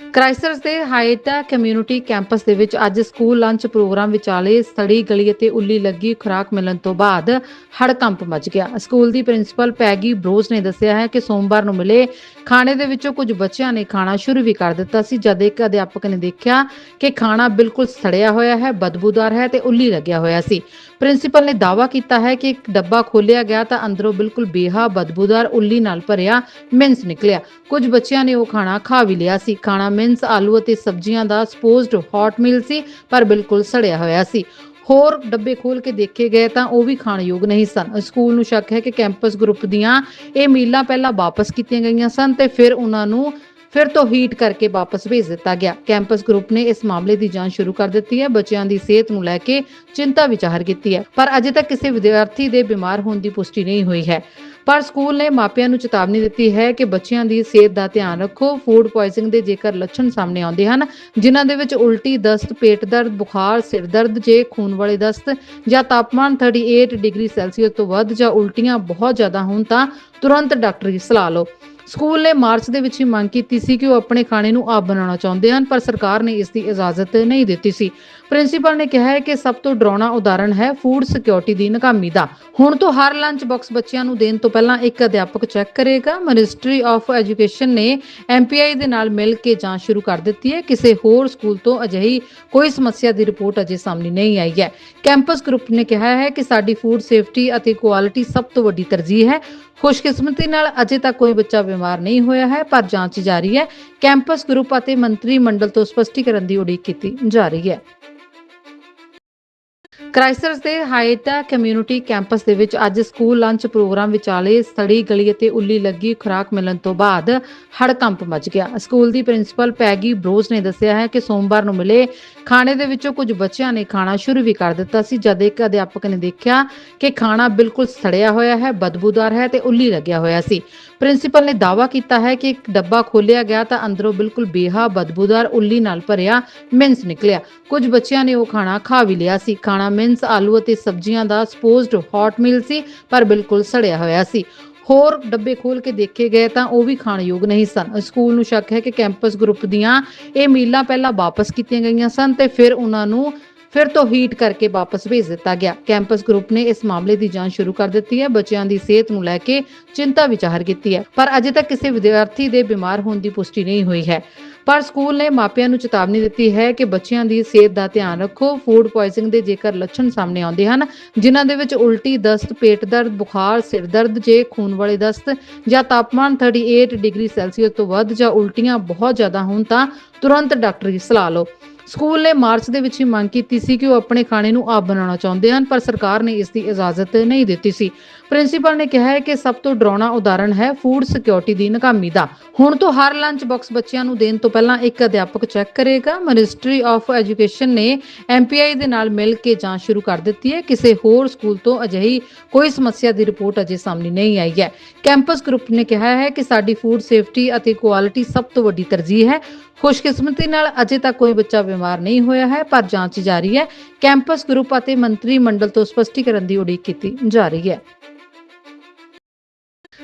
Christchurch ਦੇ ਹਾਇਟਾ community campus ਦੇ ਵਿੱਚ ਅੱਜ ਸਕੂਲ ਲੰਚ ਪ੍ਰੋਗਰਾਮ ਵਿਚਾਲੇ ਸੜੀ ਗਲੀ ਅਤੇ ਉੱਲੀ ਲੱਗੀ ਖੁਰਾਕ ਮਿਲਣ ਤੋਂ ਬਾਅਦ ਹੜਕੰਪ ਮਚ ਗਿਆ। ਸਕੂਲ ਦੀ ਪ੍ਰਿੰਸੀਪਲ ਪੈਗੀ ਬਰੋਸ ਨੇ ਦੱਸਿਆ ਹੈ ਕਿ ਸੋਮਵਾਰ ਨੂੰ ਮਿਲੇ ਖਾਣੇ ਦੇ ਵਿੱਚੋਂ ਕੁਝ ਬੱਚਿਆਂ ਨੇ ਖਾਣਾ ਸ਼ੁਰੂ ਵੀ ਕਰ ਦਿੱਤਾ ਸੀ, ਜਦ ਇੱਕ ਅਧਿਆਪਕ ਨੇ ਦੇਖਿਆ ਕਿ ਖਾਣਾ ਬਿਲਕੁਲ ਸੜਿਆ ਹੋਇਆ ਹੈ, ਬਦਬੂਦਾਰ ਹੈ ਤੇ ਉੱਲੀ ਲੱਗਿਆ ਹੋਇਆ ਸੀ। ਪ੍ਰਿੰਸੀਪਲ ਨੇ ਦਾਅਵਾ ਕੀਤਾ ਹੈ ਕਿ ਇੱਕ ਡੱਬਾ ਖੋਲਿਆ ਗਿਆ ਤਾਂ ਅੰਦਰੋਂ ਬਿਲਕੁਲ ਬੇਹਾ, ਬਦਬੂਦਾਰ ਉੱਲੀ ਨਾਲ ਭਰਿਆ ਮਿੰਸ ਨਿਕਲਿਆ। ਕੁਝ ਬੱਚਿਆਂ ਨੇ ਉਹ ਖਾਣਾ ਖਾ ਵੀ ਲਿਆ ਸੀ। ਖਾਣਾ ਮਿੰਸ, ਆਲੂ ਅਤੇ ਸਬਜ਼ੀਆਂ ਦਾ ਸਪੋਜ਼ਡ ਹੌਟ ਮੀਲ ਸੀ, ਪਰ ਬਿਲਕੁਲ ਸੜਿਆ ਹੋਇਆ ਸੀ। ਹੋਰ ਡੱਬੇ ਖੋਲ ਕੇ ਦੇਖੇ ਗਏ ਤਾਂ ਉਹ ਵੀ ਖਾਣ ਯੋਗ ਨਹੀਂ ਸਨ। ਸਕੂਲ ਨੂੰ ਸ਼ੱਕ ਹੈ ਕਿ ਕੈਂਪਸ ਗਰੁੱਪ ਦੀਆਂ ਇਹ ਮੀਲਾਂ ਪਹਿਲਾਂ ਵਾਪਸ ਕੀਤੀਆਂ ਗਈਆਂ ਸਨ ਤੇ ਫਿਰ ਉਹਨਾਂ ਨੂੰ ਫਿਰ ਤੋਂ ਹੀਟ ਕਰਕੇ ਵਾਪਸ ਭੇਜ ਦਿੱਤਾ ਗਿਆ। ਕੈਂਪਸ ਗਰੁੱਪ ਨੇ ਇਸ ਮਾਮਲੇ ਦੀ ਜਾਂਚ ਸ਼ੁਰੂ ਕਰ ਦਿੱਤੀ ਹੈ। ਬੱਚਿਆਂ ਦੀ ਸਿਹਤ ਨੂੰ ਲੈ ਕੇ ਚਿੰਤਾ ਵਿਚਾਰ ਕੀਤੀ ਹੈ। ਪਰ ਅਜੇ ਤੱਕ ਕਿਸੇ ਵਿਦਿਆਰਥੀ ਦੇ ਬਿਮਾਰ ਹੋਣ ਦੀ ਪੁਸ਼ਟੀ ਨਹੀਂ ਹੋਈ ਹੈ। ਪਰ ਸਕੂਲ ਨੇ ਮਾਪਿਆਂ ਨੂੰ ਚੇਤਾਵਨੀ ਦਿੱਤੀ ਹੈ ਕਿ ਬੱਚਿਆਂ ਦੀ ਸਿਹਤ ਦਾ ਧਿਆਨ ਰੱਖੋ। ਫੂਡ ਪੋਇਜ਼ਨਿੰਗ ਦੇ ਜੇਕਰ ਲੱਛਣ ਸਾਹਮਣੇ ਆਉਂਦੇ ਹਨ, ਜਿਨ੍ਹਾਂ ਦੇ ਵਿੱਚ ਉਲਟੀ ਦਸਤ, ਪੇਟ ਦਰਦ, ਬੁਖਾਰ, ਸਿਰ ਦਰਦ, ਜੇ ਖੂਨ ਵਾਲੇ ਦਸਤ ਜਾਂ ਤਾਪਮਾਨ 38 ਡਿਗਰੀ ਸੈਲਸੀਅਸ ਤੋਂ ਵੱਧ ਜਾਂ ਉਲਟੀਆਂ ਬਹੁਤ ਜ਼ਿਆਦਾ ਹੋਣ ਤਾਂ ਤੁਰੰਤ ਡਾਕਟਰੀ ਸਲਾਹ ਲਓ। ਸਕੂਲ ਨੇ ਮਾਰਚ ਦੇ ਵਿੱਚ ਹੀ ਮੰਗ ਕੀਤੀ ਸੀ ਕਿ ਉਹ ਆਪਣੇ ਖਾਣੇ ਨੂੰ ਆਪ ਬਣਾਉਣਾ ਚਾਹੁੰਦੇ ਹਨ, ਪਰ ਸਰਕਾਰ ਨੇ ਇਸ ਦੀ ਇਜਾਜ਼ਤ ਨਹੀਂ ਦਿੱਤੀ ਸੀ। ਪ੍ਰਿੰਸੀਪਲ ਨੇ ਕਿਹਾ ਹੈ ਕਿ ਸਭ ਤੋਂ ਡਰਾਉਣਾ ਉਦਾਹਰਣ ਹੈ ਫੂਡ ਸਿਕਿਉਰਿਟੀ ਦੀ ਨਾਕਾਮੀ ਦਾ। ਹੁਣ ਤੋਂ ਹਰ ਲੰਚ ਬਾਕਸ ਬੱਚਿਆਂ ਨੂੰ ਦੇਣ ਤੋਂ ਪਹਿਲਾਂ ਇੱਕ ਅਧਿਆਪਕ ਚੈੱਕ ਕਰੇਗਾ। ਮਿਨਿਸਟਰੀ ਆਫ ਐਜੂਕੇਸ਼ਨ ਨੇ ਐਮਪੀਆਈ ਦੇ ਨਾਲ ਮਿਲ ਕੇ ਜਾਂਚ ਸ਼ੁਰੂ ਕਰ ਦਿੱਤੀ ਹੈ। ਕਿਸੇ ਹੋਰ ਸਕੂਲ ਤੋਂ ਅਜਿਹੀ ਕੋਈ ਸਮੱਸਿਆ ਦੀ ਰਿਪੋਰਟ ਅਜੇ ਸਾਹਮਣੇ ਨਹੀਂ ਆਈ ਹੈ। ਕੈਂਪਸ ਗਰੁੱਪ ਨੇ ਕਿਹਾ ਹੈ ਕਿ ਸਾਡੀ ਫੂਡ ਸੇਫਟੀ ਅਤੇ ਕੁਆਲਿਟੀ ਸਭ ਤੋਂ ਵੱਡੀ ਤਰਜੀਹ ਹੈ। ਖੁਸ਼ਕਿਸਮਤੀ ਨਾਲ ਅਜੇ ਤੱਕ ਕੋਈ ਬੱਚਾ ਬਿਮਾਰ ਨਹੀਂ ਹੋਇਆ ਹੈ, ਪਰ ਜਾਂਚ ਜਾਰੀ ਹੈ। ਕੈਂਪਸ ਗਰੁੱਪ ਅਤੇ ਮੰਤਰੀ ਮੰਡਲ ਤੋਂ ਸਪਸ਼ਟੀਕਰਨ ਦੀ ਉਡੀਕ ਕੀਤੀ ਜਾ ਰਹੀ ਹੈ। ਕ੍ਰਾਈਸਟਚਰਚ ਦੇ ਹਾਇਟਾ ਕਮਿਊਨਿਟੀ ਕੈਂਪਸ ਦੇ ਵਿੱਚ ਅੱਜ ਸਕੂਲ ਲੰਚ ਪ੍ਰੋਗਰਾਮ ਵਿਚਾਲੇ ਸੜੀ ਗਲੀ ਅਤੇ ਉੱਲੀ ਲੱਗੀ ਖੁਰਾਕ ਮਿਲਣ ਤੋਂ ਬਾਅਦ ਹੜਕੰਪ ਮਚ ਗਿਆ। ਸਕੂਲ ਦੀ ਪ੍ਰਿੰਸੀਪਲ ਪੈਗੀ ਬਰੋਸ ਨੇ ਦੱਸਿਆ ਹੈ ਕਿ ਸੋਮਵਾਰ ਨੂੰ ਮਿਲੇ ਖਾਣੇ ਦੇ ਵਿੱਚੋਂ ਕੁਝ ਬੱਚਿਆਂ ਨੇ ਖਾਣਾ ਸ਼ੁਰੂ ਵੀ ਕਰ ਦਿੱਤਾ ਸੀ, ਜਦ ਇੱਕ ਅਧਿਆਪਕ ਨੇ ਦੇਖਿਆ ਕਿ ਖਾਣਾ ਬਿਲਕੁਲ ਸੜਿਆ ਹੋਇਆ ਹੈ, ਬਦਬੂਦਾਰ ਹੈ ਤੇ ਉੱਲੀ ਲੱਗਿਆ ਹੋਇਆ ਸੀ। ਪ੍ਰਿੰਸੀਪਲ ਨੇ ਦਾਅਵਾ ਕੀਤਾ ਹੈ ਕਿ ਇੱਕ ਡੱਬਾ ਖੋਲਿਆ ਗਿਆ ਤਾਂ ਅੰਦਰੋਂ ਬਿਲਕੁਲ ਬੇਹਾ, ਬਦਬੂਦਾਰ ਉੱਲੀ ਨਾਲ ਭਰਿਆ ਮਿੰਸ ਨਿਕਲਿਆ। ਕੁਝ ਬੱਚਿਆਂ ਨੇ ਉਹ ਖਾਣਾ ਖਾ ਵੀ ਲਿਆ ਸੀ। ਖਾਣਾ ਮਿੰਸ ਆਲੂ ਅਤੇ ਸਬਜ਼ੀਆਂ ਦਾ ਸਪੋਜ਼ਡ ਹੌਟ ਮੀਲ ਸੀ, ਪਰ ਬਿਲਕੁਲ ਸੜਿਆ ਹੋਇਆ ਸੀ। ਹੋਰ ਡੱਬੇ ਖੋਲ ਕੇ ਦੇਖੇ ਗਏ ਤਾਂ ਉਹ ਵੀ ਖਾਣ ਯੋਗ ਨਹੀਂ ਸਨ। ਸਕੂਲ ਨੂੰ ਸ਼ੱਕ ਹੈ ਕਿ ਕੈਂਪਸ ਗਰੁੱਪ ਦੀਆਂ ਇਹ ਮੀਲਾਂ ਪਹਿਲਾਂ ਵਾਪਸ ਕੀਤੀਆਂ ਗਈਆਂ ਸਨ ਤੇ ਫਿਰ ਉਹਨਾਂ ਨੂੰ ਫਿਰ ਤੋਂ ਹੀਟ ਕਰਕੇ ਵਾਪਸ ਭੇਜ ਦਿੱਤਾ ਗਿਆ। ਕੈਂਪਸ ਗਰੁੱਪ ਨੇ ਇਸ ਮਾਮਲੇ ਦੀ ਜਾਂਚ ਸ਼ੁਰੂ ਕਰ ਦਿੱਤੀ ਹੈ, ਬੱਚਿਆਂ ਦੀ ਸਿਹਤ ਨੂੰ ਲੈ ਕੇ ਚਿੰਤਾ ਵਿਚਾਰ ਕੀਤੀ ਹੈ। ਪਰ ਅਜੇ ਤੱਕ ਕਿਸੇ ਵਿਦਿਆਰਥੀ ਦੇ ਬਿਮਾਰ ਹੋਣ ਦੀ ਪੁਸ਼ਟੀ ਨਹੀਂ ਹੋਈ ਹੈ। ਪਰ ਸਕੂਲ ਨੇ ਮਾਪਿਆਂ ਨੂੰ ਚੇਤਾਵਨੀ ਦਿੱਤੀ ਹੈ ਕਿ ਬੱਚਿਆਂ ਦੀ ਸਿਹਤ ਦਾ ਧਿਆਨ ਰੱਖੋ। ਫੂਡ ਪੋਇਜ਼ਨਿੰਗ ਦੇ ਜੇਕਰ ਲੱਛਣ ਸਾਹਮਣੇ ਆਉਂਦੇ ਹਨ, ਜਿਨ੍ਹਾਂ ਦੇ ਵਿੱਚ ਉਲਟੀ ਦਸਤ, ਪੇਟ ਦਰਦ, ਬੁਖਾਰ, ਸਿਰ ਦਰਦ, ਜੇ ਖੂਨ ਵਾਲੇ ਦਸਤ ਜਾਂ ਤਾਪਮਾਨ 38 ਡਿਗਰੀ ਸੈਲਸੀਅਸ ਤੋਂ ਵੱਧ ਜਾਂ ਉਲਟੀਆਂ ਬਹੁਤ ਜ਼ਿਆਦਾ ਹੋਣ ਤਾਂ ਤੁਰੰਤ ਡਾਕਟਰੀ ਸਲਾਹ ਲਓ। ਸਕੂਲ ਨੇ ਮਾਰਚ ਦੇ ਵਿੱਚ ਹੀ ਮੰਗ ਕੀਤੀ ਸੀ ਕਿ ਉਹ ਆਪਣੇ ਖਾਣੇ ਨੂੰ ਆਪ ਬਣਾਉਣਾ ਚਾਹੁੰਦੇ ਹਨ, ਪਰ ਸਰਕਾਰ ਨੇ ਇਸ ਦੀ ਇਜਾਜ਼ਤ ਨਹੀਂ ਦਿੱਤੀ ਸੀ। ਪ੍ਰਿੰਸੀਪਲ ਨੇ ਕਿਹਾ ਹੈ ਕਿ ਸਭ ਤੋਂ ਡਰਾਉਣਾ ਉਦਾਹਰਣ ਹੈ ਫੂਡ ਸਿਕਿਉਰਿਟੀ ਦੀ ਨਾਕਾਮੀ ਦਾ। ਹੁਣ ਤੋਂ ਹਰ ਲੰਚ ਬਾਕਸ ਬੱਚਿਆਂ ਨੂੰ ਦੇਣ ਤੋਂ ਪਹਿਲਾਂ ਇੱਕ ਅਧਿਆਪਕ ਚੈੱਕ ਕਰੇਗਾ। ਮਿਨਿਸਟਰੀ ਆਫ ਐਜੂਕੇਸ਼ਨ ਨੇ ਐਮਪੀਆਈ ਦੇ ਨਾਲ ਮਿਲ ਕੇ ਜਾਂਚ ਸ਼ੁਰੂ ਕਰ ਦਿੱਤੀ ਹੈ। ਕਿਸੇ ਹੋਰ ਸਕੂਲ ਤੋਂ ਅਜਿਹੀ ਕੋਈ ਸਮੱਸਿਆ ਦੀ ਰਿਪੋਰਟ ਅਜੇ ਸਾਹਮਣੇ ਨਹੀਂ ਆਈ ਹੈ। ਕੈਂਪਸ ਗਰੁੱਪ ਨੇ ਕਿਹਾ ਹੈ ਕਿ ਸਾਡੀ ਫੂਡ ਸੇਫਟੀ ਅਤੇ ਕੁਆਲਿਟੀ ਸਭ ਤੋਂ ਵੱਡੀ ਤਰਜੀਹ ਹੈ। ਖੁਸ਼ਕਿਸਮਤੀ ਨਾਲ ਅਜੇ ਤੱਕ ਕੋਈ ਬੱਚਾ ਬਿਮਾਰ ਨਹੀਂ ਹੋਇਆ ਹੈ, ਪਰ ਜਾਂਚ ਜਾਰੀ ਹੈ। ਕੈਂਪਸ ਗਰੁੱਪ ਅਤੇ ਮੰਤਰੀ ਮੰਡਲ ਤੋਂ ਸਪਸ਼ਟੀਕਰਨ ਦੀ ਉਡੀਕ ਕੀਤੀ ਜਾ ਰਹੀ ਹੈ।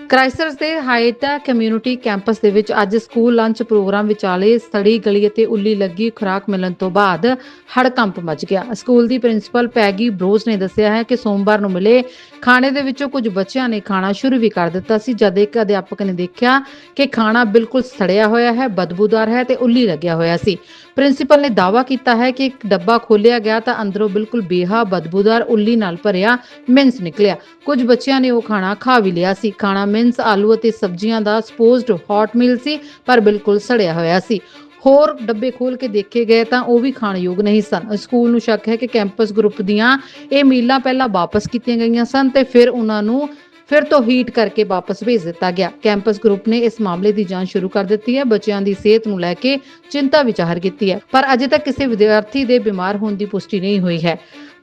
ਕ੍ਰਾਈਸਟਚਰਚ ਦੇ ਹਾਇਟਾ ਕਮਿਊਨਿਟੀ ਕੈਂਪਸ ਦੇ ਵਿੱਚ ਅੱਜ ਸਕੂਲ ਲੰਚ ਪ੍ਰੋਗਰਾਮ ਵਿਚਾਲੇ ਸੜੀ ਗਲੀ ਅਤੇ ਉੱਲੀ ਲੱਗੀ ਖੁਰਾਕ ਮਿਲਣ ਤੋਂ ਬਾਅਦ ਹੜਕੰਪ ਮਚ ਗਿਆ। ਸਕੂਲ ਦੀ ਪ੍ਰਿੰਸੀਪਲ ਪੈਗੀ ਬਰੋਸ ਨੇ ਦੱਸਿਆ ਹੈ ਕਿ ਸੋਮਵਾਰ ਨੂੰ ਮਿਲੇ ਖਾਣੇ ਦੇ ਵਿੱਚੋਂ ਕੁਝ ਬੱਚਿਆਂ ਨੇ ਖਾਣਾ ਸ਼ੁਰੂ ਵੀ ਕਰ ਦਿੱਤਾ ਸੀ, ਜਦ ਇੱਕ ਅਧਿਆਪਕ ਨੇ ਦੇਖਿਆ ਕਿ ਖਾਣਾ ਬਿਲਕੁਲ ਸੜਿਆ ਹੋਇਆ ਹੈ, ਬਦਬੂਦਾਰ ਹੈ ਤੇ ਉੱਲੀ ਲੱਗਿਆ ਹੋਇਆ ਸੀ। ਪ੍ਰਿੰਸੀਪਲ ਨੇ ਦਾਅਵਾ ਕੀਤਾ ਹੈ ਕਿ ਇੱਕ ਡੱਬਾ ਖੋਲਿਆ ਗਿਆ ਤਾਂ ਅੰਦਰੋਂ ਬਿਲਕੁਲ ਬੇਹਾ, ਬਦਬੂਦਾਰ ਉੱਲੀ ਨਾਲ ਭਰਿਆ ਮਿੰਸ ਨਿਕਲਿਆ। ਕੁਝ ਬੱਚਿਆਂ ਨੇ ਉਹ ਖਾਣਾ ਖਾ ਵੀ ਲਿਆ ਸੀ। ਖਾਣਾ ਮਿੰਸ ਆਲੂ ਅਤੇ ਸਬਜ਼ੀਆਂ ਦਾ ਸਪੋਜ਼ਡ ਹੌਟ ਮੀਲ ਸੀ, ਪਰ ਬਿਲਕੁਲ ਸੜਿਆ ਹੋਇਆ ਸੀ। ਹੋਰ ਡੱਬੇ ਖੋਲ ਕੇ ਦੇਖੇ ਗਏ ਤਾਂ ਉਹ ਵੀ ਖਾਣ ਯੋਗ ਨਹੀਂ ਸਨ। ਸਕੂਲ ਨੂੰ ਸ਼ੱਕ ਹੈ ਕਿ ਕੈਂਪਸ ਗਰੁੱਪ ਦੀਆਂ ਇਹ ਮੀਲਾਂ ਪਹਿਲਾਂ ਵਾਪਸ ਕੀਤੀਆਂ ਗਈਆਂ ਸਨ ਤੇ ਫਿਰ ਉਹਨਾਂ ਨੂੰ ਫਿਰ ਤੋਂ ਹੀਟ ਕਰਕੇ ਵਾਪਸ ਭੇਜ ਦਿੱਤਾ ਗਿਆ। ਕੈਂਪਸ ਗਰੁੱਪ ਨੇ ਇਸ ਮਾਮਲੇ ਦੀ ਜਾਂਚ ਸ਼ੁਰੂ ਕਰ ਦਿੱਤੀ ਹੈ, ਬੱਚਿਆਂ ਦੀ ਸਿਹਤ ਨੂੰ ਲੈ ਕੇ ਚਿੰਤਾ ਵਿਚਾਰ ਕੀਤੀ ਹੈ। ਪਰ ਅਜੇ ਤੱਕ ਕਿਸੇ ਵਿਦਿਆਰਥੀ ਦੇ ਬਿਮਾਰ ਹੋਣ ਦੀ ਪੁਸ਼ਟੀ ਨਹੀਂ ਹੋਈ ਹੈ।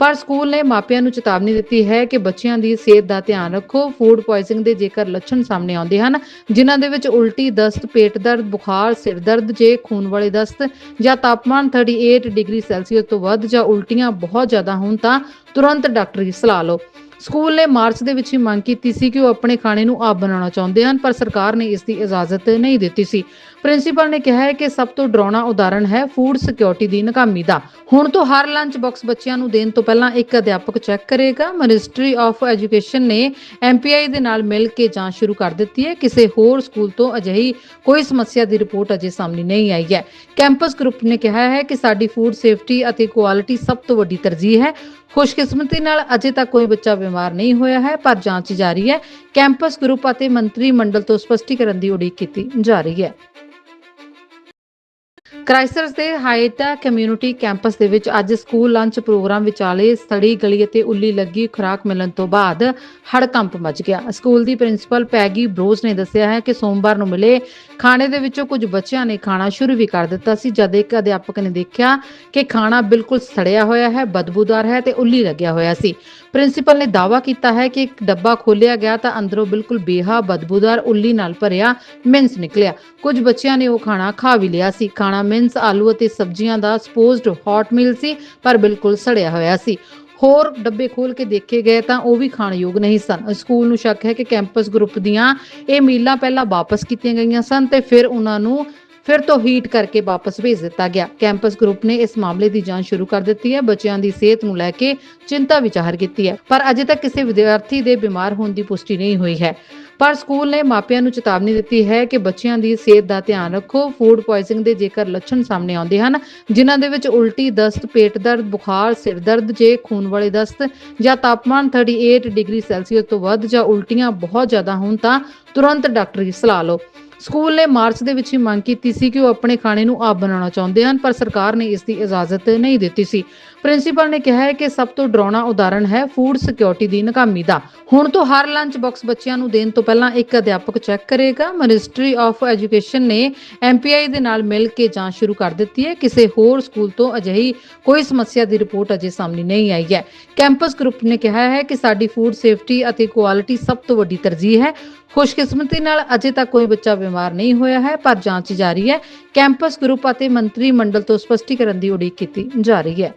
ਪਰ ਸਕੂਲ ਨੇ ਮਾਪਿਆਂ ਨੂੰ ਚੇਤਾਵਨੀ ਦਿੱਤੀ ਹੈ ਕਿ ਬੱਚਿਆਂ ਦੀ ਸਿਹਤ ਦਾ ਧਿਆਨ ਰੱਖੋ। ਫੂਡ ਪੋਇਜ਼ਨਿੰਗ ਦੇ ਜੇਕਰ ਲੱਛਣ ਸਾਹਮਣੇ ਆਉਂਦੇ ਹਨ, ਜਿਨ੍ਹਾਂ ਦੇ ਵਿੱਚ ਉਲਟੀ ਦਸਤ, ਪੇਟ ਦਰਦ, ਬੁਖਾਰ, ਸਿਰ ਦਰਦ, ਜੇ ਖੂਨ ਵਾਲੇ ਦਸਤ ਜਾਂ ਤਾਪਮਾਨ 38 ਡਿਗਰੀ ਸੈਲਸੀਅਸ ਤੋਂ ਵੱਧ ਜਾਂ ਉਲਟੀਆਂ ਬਹੁਤ ਜ਼ਿਆਦਾ ਹੋਣ ਤਾਂ ਤੁਰੰਤ ਡਾਕਟਰੀ ਸਲਾਹ ਲਓ। ਸਕੂਲ ਨੇ ਮਾਰਚ ਦੇ ਵਿੱਚ ਹੀ ਮੰਗ ਕੀਤੀ ਸੀ ਕਿ ਉਹ ਆਪਣੇ ਖਾਣੇ ਨੂੰ ਆਪ ਬਣਾਉਣਾ ਚਾਹੁੰਦੇ ਹਨ, ਪਰ ਸਰਕਾਰ ਨੇ ਇਸ ਦੀ ਇਜਾਜ਼ਤ ਨਹੀਂ ਦਿੱਤੀ ਸੀ। ਪ੍ਰਿੰਸੀਪਲ ਨੇ ਕਿਹਾ ਹੈ ਕਿ ਸਭ ਤੋਂ ਡਰਾਉਣਾ ਉਦਾਹਰਣ ਹੈ ਫੂਡ ਸਿਕਿਉਰਿਟੀ ਦੀ ਨਾਕਾਮੀ ਦਾ। ਹੁਣ ਤੋਂ ਹਰ ਲੰਚ ਬਾਕਸ ਬੱਚਿਆਂ ਨੂੰ ਦੇਣ ਤੋਂ ਪਹਿਲਾਂ ਇੱਕ ਅਧਿਆਪਕ ਚੈੱਕ ਕਰੇਗਾ। ਮਿਨਿਸਟਰੀ ਆਫ ਐਜੂਕੇਸ਼ਨ ਨੇ ਐਮਪੀਆਈ ਦੇ ਨਾਲ ਮਿਲ ਕੇ ਜਾਂਚ ਸ਼ੁਰੂ ਕਰ ਦਿੱਤੀ ਹੈ। ਕਿਸੇ ਹੋਰ ਸਕੂਲ ਤੋਂ ਅਜਿਹੀ ਕੋਈ ਸਮੱਸਿਆ ਦੀ ਰਿਪੋਰਟ ਅਜੇ ਸਾਹਮਣੇ ਨਹੀਂ ਆਈ ਹੈ। ਕੈਂਪਸ ਗਰੁੱਪ ਨੇ ਕਿਹਾ ਹੈ ਕਿ ਸਾਡੀ ਫੂਡ ਸੇਫਟੀ ਅਤੇ ਕੁਆਲਿਟੀ ਸਭ ਤੋਂ ਵੱਡੀ ਤਰਜੀਹ ਹੈ। ਖੁਸ਼ਕਿਸਮਤੀ ਨਾਲ ਅਜੇ ਤੱਕ ਕੋਈ ਬੱਚਾ ਬਿਮਾਰ ਨਹੀਂ ਹੋਇਆ ਹੈ, ਪਰ ਜਾਂਚ ਜਾਰੀ ਹੈ। ਕੈਂਪਸ ਗਰੁੱਪ ਅਤੇ ਮੰਤਰੀ ਮੰਡਲ ਤੋਂ ਸਪਸ਼ਟੀਕਰਨ ਦੀ ਉਡੀਕ ਕੀਤੀ ਜਾ ਰਹੀ ਹੈ। ਕ੍ਰਾਈਸਟਰਸ ਦੇ ਹਾਇਟਾ ਕਮਿਊਨਿਟੀ ਕੈਂਪਸ ਦੇ ਵਿੱਚ ਅੱਜ ਸਕੂਲ ਲੰਚ ਪ੍ਰੋਗਰਾਮ ਵਿਚਾਲੇ ਸੜੀ ਗਲੀ ਅਤੇ ਉੱਲੀ ਲੱਗੀ ਖੁਰਾਕ ਮਿਲਣ ਤੋਂ ਬਾਅਦ ਹੜਕੰਪ ਮਚ ਗਿਆ। ਸਕੂਲ ਦੀ ਪ੍ਰਿੰਸੀਪਲ ਪੈਗੀ ਬਰੋਜ਼ ਨੇ ਦੱਸਿਆ ਹੈ ਕਿ ਸੋਮਵਾਰ ਨੂੰ ਮਿਲੇ ਖਾਣੇ ਦੇ ਵਿੱਚੋਂ ਕੁਝ ਬੱਚਿਆਂ ਨੇ ਖਾਣਾ ਸ਼ੁਰੂ ਵੀ ਕਰ ਦਿੱਤਾ ਸੀ, ਜਦ ਇੱਕ ਅਧਿਆਪਕ ਨੇ ਦੇਖਿਆ ਕਿ ਖਾਣਾ ਬਿਲਕੁਲ ਸੜਿਆ ਹੋਇਆ ਹੈ, ਬਦਬੂਦਾਰ ਹੈ ਤੇ ਉੱਲੀ ਲੱਗਿਆ ਹੋਇਆ ਸੀ। ਪ੍ਰਿੰਸੀਪਲ ਨੇ ਦਾਅਵਾ ਕੀਤਾ ਹੈ ਕਿ ਇੱਕ ਡੱਬਾ ਖੋਲਿਆ ਗਿਆ ਤਾਂ ਅੰਦਰੋਂ ਬਿਲਕੁਲ ਬੇਹਾ, ਬਦਬੂਦਾਰ ਉੱਲੀ ਨਾਲ ਭਰਿਆ ਮਿੰਸ ਨਿਕਲਿਆ। ਕੁਝ ਬੱਚਿਆਂ ਨੇ ਉਹ ਖਾਣਾ ਖਾ ਵੀ ਲਿਆ ਸੀ। ਖਾਣਾ ਮਿੰਸ ਆਲੂ ਅਤੇ ਸਬਜ਼ੀਆਂ ਦਾ ਸਪੋਜ਼ਡ ਹੌਟ ਮੀਲ ਸੀ, ਪਰ ਬਿਲਕੁਲ ਸੜਿਆ ਹੋਇਆ ਸੀ। ਹੋਰ ਡੱਬੇ ਖੋਲ ਕੇ ਦੇਖੇ ਗਏ ਤਾਂ ਉਹ ਵੀ ਖਾਣ ਯੋਗ ਨਹੀਂ ਸਨ। ਸਕੂਲ ਨੂੰ ਸ਼ੱਕ ਹੈ ਕਿ ਕੈਂਪਸ ਗਰੁੱਪ ਦੀਆਂ ਇਹ ਮੀਲਾਂ ਪਹਿਲਾਂ ਵਾਪਸ ਕੀਤੀਆਂ ਗਈਆਂ ਸਨ ਤੇ ਫਿਰ ਉਹਨਾਂ ਨੂੰ ਫਿਰ ਤੋਂ ਹੀਟ ਕਰਕੇ ਵਾਪਸ ਭੇਜ ਦਿੱਤਾ ਗਿਆ। ਕੈਂਪਸ ਗਰੁੱਪ ਨੇ ਇਸ ਮਾਮਲੇ ਦੀ ਜਾਂਚ ਸ਼ੁਰੂ ਕਰ ਦਿੱਤੀ ਹੈ, ਬੱਚਿਆਂ ਦੀ ਸਿਹਤ ਨੂੰ ਲੈ ਕੇ ਚਿੰਤਾ ਵਿਚਾਰ ਕੀਤੀ ਹੈ। ਪਰ ਅਜੇ ਤੱਕ ਕਿਸੇ ਵਿਦਿਆਰਥੀ ਦੇ ਬਿਮਾਰ ਹੋਣ ਦੀ ਪੁਸ਼ਟੀ ਨਹੀਂ ਹੋਈ ਹੈ। ਪਰ ਸਕੂਲ ਨੇ ਮਾਪਿਆਂ ਨੂੰ ਚੇਤਾਵਨੀ ਦਿੱਤੀ ਹੈ ਕਿ ਬੱਚਿਆਂ ਦੀ ਸਿਹਤ ਦਾ ਧਿਆਨ ਰੱਖੋ। ਫੂਡ ਪੋਇਜ਼ਨਿੰਗ ਦੇ ਜੇਕਰ ਲੱਛਣ ਸਾਹਮਣੇ ਆਉਂਦੇ ਹਨ, ਜਿਨ੍ਹਾਂ ਦੇ ਵਿੱਚ ਉਲਟੀ ਦਸਤ, ਪੇਟ ਦਰਦ, ਬੁਖਾਰ, ਸਿਰ ਦਰਦ, ਜੇ ਖੂਨ ਵਾਲੇ ਦਸਤ ਜਾਂ ਤਾਪਮਾਨ 38 ਡਿਗਰੀ ਸੈਲਸੀਅਸ ਤੋਂ ਵੱਧ ਜਾਂ ਉਲਟੀਆਂ ਬਹੁਤ ਜ਼ਿਆਦਾ ਹੋਣ ਤਾਂ ਤੁਰੰਤ ਡਾਕਟਰੀ ਸਲਾਹ ਲਓ। ਸਕੂਲ ਨੇ ਮਾਰਚ ਦੇ ਵਿੱਚ ਹੀ ਮੰਗ ਕੀਤੀ ਸੀ ਕਿ ਉਹ ਆਪਣੇ ਖਾਣੇ ਨੂੰ ਆਪ ਬਣਾਉਣਾ ਚਾਹੁੰਦੇ ਹਨ, ਪਰ ਸਰਕਾਰ ਨੇ ਇਸ ਦੀ ਇਜਾਜ਼ਤ ਨਹੀਂ ਦਿੱਤੀ ਸੀ। ਪ੍ਰਿੰਸੀਪਲ ਨੇ ਕਿਹਾ ਹੈ ਕਿ ਸਭ ਤੋਂ ਡਰਾਉਣਾ ਉਦਾਹਰਣ ਹੈ ਫੂਡ ਸਿਕਿਉਰਿਟੀ ਦੀ ਨਾਕਾਮੀ ਦਾ। ਹੁਣ ਤੋਂ ਹਰ ਲੰਚ ਬਾਕਸ ਬੱਚਿਆਂ ਨੂੰ ਦੇਣ ਤੋਂ ਪਹਿਲਾਂ ਇੱਕ ਅਧਿਆਪਕ ਚੈੱਕ ਕਰੇਗਾ। ਮਿਨਿਸਟਰੀ ਆਫ ਐਜੂਕੇਸ਼ਨ ਨੇ ਐਮਪੀਆਈ ਦੇ ਨਾਲ ਮਿਲ ਕੇ ਜਾਂਚ ਸ਼ੁਰੂ ਕਰ ਦਿੱਤੀ ਹੈ। ਕਿਸੇ ਹੋਰ ਸਕੂਲ ਤੋਂ ਅਜਿਹੀ ਕੋਈ ਸਮੱਸਿਆ ਦੀ ਰਿਪੋਰਟ ਅਜੇ ਸਾਹਮਣੇ ਨਹੀਂ ਆਈ ਹੈ। ਕੈਂਪਸ ਗਰੁੱਪ ਨੇ ਕਿਹਾ ਹੈ ਕਿ ਸਾਡੀ ਫੂਡ ਸੇਫਟੀ ਅਤੇ ਕੁਆਲਿਟੀ ਸਭ ਤੋਂ ਵੱਡੀ ਤਰਜੀਹ ਹੈ। ਖੁਸ਼ਕਿਸਮਤੀ ਨਾਲ ਅਜੇ ਤੱਕ ਕੋਈ ਬੱਚਾ ਬਿਮਾਰ ਨਹੀਂ ਹੋਇਆ ਹੈ, ਪਰ ਜਾਂਚ ਜਾਰੀ ਹੈ। ਕੈਂਪਸ ਗਰੁੱਪ ਅਤੇ ਮੰਤਰੀ ਮੰਡਲ ਤੋਂ ਸਪਸ਼ਟੀਕਰਨ ਦੀ ਉਡੀਕ ਕੀਤੀ ਜਾ ਰਹੀ ਹੈ।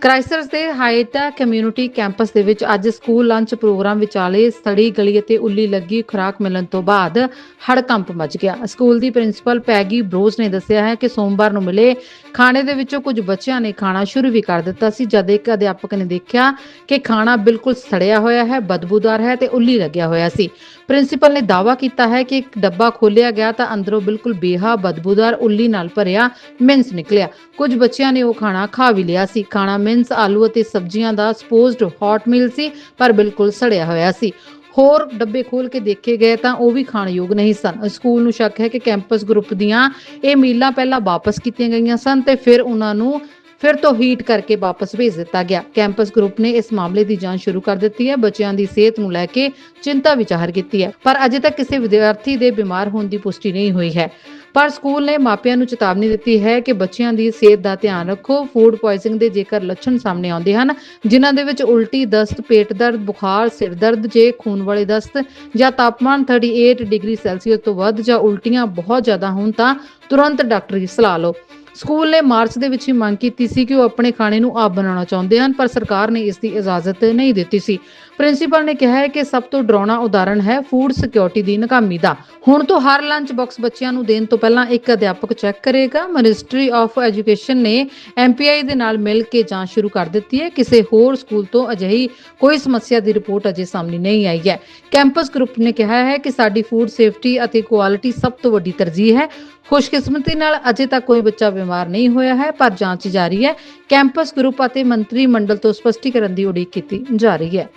ਕ੍ਰਾਈਸਟਰਸ ਦੇ ਹਾਇਟਾ ਕਮਿਊਨਿਟੀ ਕੈਂਪਸ ਦੇ ਵਿੱਚ ਅੱਜ ਸਕੂਲ ਲੰਚ ਪ੍ਰੋਗਰਾਮ ਵਿਚਾਲੇ ਸੜੀ ਗਲੀ ਅਤੇ ਉੱਲੀ ਲੱਗੀ ਖੁਰਾਕ ਮਿਲਣ ਤੋਂ ਬਾਅਦ ਹੜਕੰਪ ਮਚ ਗਿਆ। ਸਕੂਲ ਦੀ ਪ੍ਰਿੰਸੀਪਲ ਪੈਗੀ ਬਰੋਜ਼ ਨੇ ਦੱਸਿਆ ਹੈ ਕਿ ਸੋਮਵਾਰ ਨੂੰ ਮਿਲੇ ਖਾਣੇ ਦੇ ਵਿੱਚੋਂ ਕੁਝ ਬੱਚਿਆਂ ਨੇ ਖਾਣਾ ਸ਼ੁਰੂ ਵੀ ਕਰ ਦਿੱਤਾ ਸੀ, ਜਦ ਇੱਕ ਅਧਿਆਪਕ ਨੇ ਦੇਖਿਆ ਕਿ ਖਾਣਾ ਬਿਲਕੁਲ ਸੜਿਆ ਹੋਇਆ ਹੈ, ਬਦਬੂਦਾਰ ਹੈ ਤੇ ਉੱਲੀ ਲੱਗਿਆ ਹੋਇਆ ਸੀ। ਪ੍ਰਿੰਸੀਪਲ ਨੇ ਦਾਅਵਾ ਕੀਤਾ ਹੈ ਕਿ ਇੱਕ ਡੱਬਾ ਖੋਲਿਆ ਗਿਆ ਤਾਂ ਅੰਦਰੋਂ ਬਿਲਕੁਲ ਬੇਹਾ, ਬਦਬੂਦਾਰ ਉੱਲੀ ਨਾਲ ਭਰਿਆ ਮਿੰਸ ਨਿਕਲਿਆ। ਕੁਝ ਬੱਚਿਆਂ ਨੇ ਉਹ ਖਾਣਾ ਖਾ ਵੀ ਲਿਆ ਸੀ। ਖਾਣਾ ਮਿੰਸ, ਆਲੂ ਅਤੇ ਸਬਜ਼ੀਆਂ ਦਾ ਸਪੋਜ਼ਡ ਹੌਟ ਮੀਲ ਸੀ, ਪਰ ਬਿਲਕੁਲ ਸੜਿਆ ਹੋਇਆ ਸੀ। ਹੋਰ ਡੱਬੇ ਖੋਲ ਕੇ ਦੇਖੇ ਗਏ ਤਾਂ ਉਹ ਵੀ ਖਾਣ ਯੋਗ ਨਹੀਂ ਸਨ। ਸਕੂਲ ਨੂੰ ਸ਼ੱਕ ਹੈ ਕਿ ਕੈਂਪਸ ਗਰੁੱਪ ਦੀਆਂ ਇਹ ਮੀਲਾਂ ਪਹਿਲਾਂ ਵਾਪਸ ਕੀਤੀਆਂ ਗਈਆਂ ਸਨ ਤੇ ਫਿਰ ਉਹਨਾਂ ਨੂੰ ਫਿਰ ਤੋਂ ਹੀਟ ਕਰਕੇ ਵਾਪਸ ਭੇਜ ਦਿੱਤਾ ਗਿਆ। ਕੈਂਪਸ ਗਰੁੱਪ ਨੇ ਇਸ ਮਾਮਲੇ ਦੀ ਜਾਂਚ ਸ਼ੁਰੂ ਕਰ ਦਿੱਤੀ ਹੈ। ਬੱਚਿਆਂ ਦੀ ਸਿਹਤ ਨੂੰ ਲੈ ਕੇ ਚਿੰਤਾ ਵਿਚਾਰ ਕੀਤੀ ਹੈ। ਪਰ ਅਜੇ ਤੱਕ ਕਿਸੇ ਵਿਦਿਆਰਥੀ ਦੇ ਬਿਮਾਰ ਹੋਣ ਦੀ ਪੁਸ਼ਟੀ ਨਹੀਂ ਹੋਈ ਹੈ। ਪਰ ਸਕੂਲ ਨੇ ਮਾਪਿਆਂ ਨੂੰ ਚੇਤਾਵਨੀ ਦਿੱਤੀ ਹੈ ਕਿ ਬੱਚਿਆਂ ਦੀ ਸਿਹਤ ਦਾ ਧਿਆਨ ਰੱਖੋ। ਫੂਡ ਪੋਇਜ਼ਨਿੰਗ ਦੇ ਜੇਕਰ ਲੱਛਣ ਸਾਹਮਣੇ ਆਉਂਦੇ ਹਨ, ਜਿਨ੍ਹਾਂ ਦੇ ਵਿੱਚ ਉਲਟੀ ਦਸਤ, ਪੇਟ ਦਰਦ, ਬੁਖਾਰ, ਸਿਰ ਦਰਦ, ਜੇ ਖੂਨ ਵਾਲੇ ਦਸਤ ਜਾਂ ਤਾਪਮਾਨ 38 ਡਿਗਰੀ ਸੈਲਸੀਅਸ ਤੋਂ ਵੱਧ ਜਾਂ ਉਲਟੀਆਂ ਬਹੁਤ ਜ਼ਿਆਦਾ ਹੋਣ ਤਾਂ ਤੁਰੰਤ ਡਾਕਟਰੀ ਸਲਾਹ ਲਓ। ਸਕੂਲ ਨੇ ਮਾਰਚ ਦੇ ਵਿੱਚ ਹੀ ਮੰਗ ਕੀਤੀ ਸੀ ਕਿ ਉਹ ਆਪਣੇ ਖਾਣੇ ਨੂੰ ਆਪ ਬਣਾਉਣਾ ਚਾਹੁੰਦੇ ਹਨ, ਪਰ ਸਰਕਾਰ ਨੇ ਇਸ ਦੀ ਇਜਾਜ਼ਤ ਨਹੀਂ ਦਿੱਤੀ ਸੀ। ਪ੍ਰਿੰਸੀਪਲ ਨੇ ਕਿਹਾ ਹੈ ਕਿ ਸਭ ਤੋਂ ਡਰਾਉਣਾ ਉਦਾਹਰਣ ਹੈ ਫੂਡ ਸਿਕਿਉਰਿਟੀ ਦੀ ਨਾਕਾਮੀ ਦਾ। ਹੁਣ ਤੋਂ ਹਰ ਲੰਚ ਬਾਕਸ ਬੱਚਿਆਂ ਨੂੰ ਦੇਣ ਤੋਂ ਪਹਿਲਾਂ ਇੱਕ ਅਧਿਆਪਕ ਚੈੱਕ ਕਰੇਗਾ। ਮਿਨਿਸਟਰੀ ਆਫ ਐਜੂਕੇਸ਼ਨ ਨੇ ਐਮਪੀਆਈ ਦੇ ਨਾਲ ਮਿਲ ਕੇ ਜਾਂਚ ਸ਼ੁਰੂ ਕਰ ਦਿੱਤੀ ਹੈ। ਕਿਸੇ ਹੋਰ ਸਕੂਲ ਤੋਂ ਅਜਿਹੀ ਕੋਈ ਸਮੱਸਿਆ ਦੀ ਰਿਪੋਰਟ ਅਜੇ ਸਾਹਮਣੇ ਨਹੀਂ ਆਈ ਹੈ। ਕੈਂਪਸ ਗਰੁੱਪ ਨੇ ਕਿਹਾ ਹੈ ਕਿ ਸਾਡੀ ਫੂਡ ਸੇਫਟੀ ਅਤੇ ਕੁਆਲਿਟੀ ਸਭ ਤੋਂ ਵੱਡੀ ਤਰਜੀਹ ਹੈ। ਖੁਸ਼ਕਿਸਮਤੀ ਨਾਲ ਅਜੇ ਤੱਕ ਕੋਈ ਬੱਚਾ ਬਿਮਾਰ ਨਹੀਂ ਹੋਇਆ ਹੈ, ਪਰ ਜਾਂਚ ਜਾਰੀ ਹੈ। ਕੈਂਪਸ ਗਰੁੱਪ ਅਤੇ ਮੰਤਰੀ ਮੰਡਲ ਤੋਂ ਸਪਸ਼ਟੀਕਰਨ ਦੀ ਉਡੀਕ ਕੀਤੀ ਜਾ ਰਹੀ ਹੈ।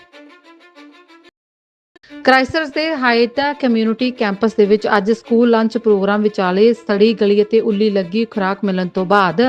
ਕ੍ਰਾਈਸਟਰਸ ਦੇ ਹਾਇਟਾ ਕਮਿਊਨਿਟੀ ਕੈਂਪਸ ਦੇ ਵਿੱਚ ਅੱਜ ਸਕੂਲ ਲੰਚ ਪ੍ਰੋਗਰਾਮ ਵਿਚਾਲੇ ਸੜੀ ਗਲੀ ਅਤੇ ਉੱਲੀ ਲੱਗੀ ਖੁਰਾਕ ਮਿਲਣ ਤੋਂ ਬਾਅਦ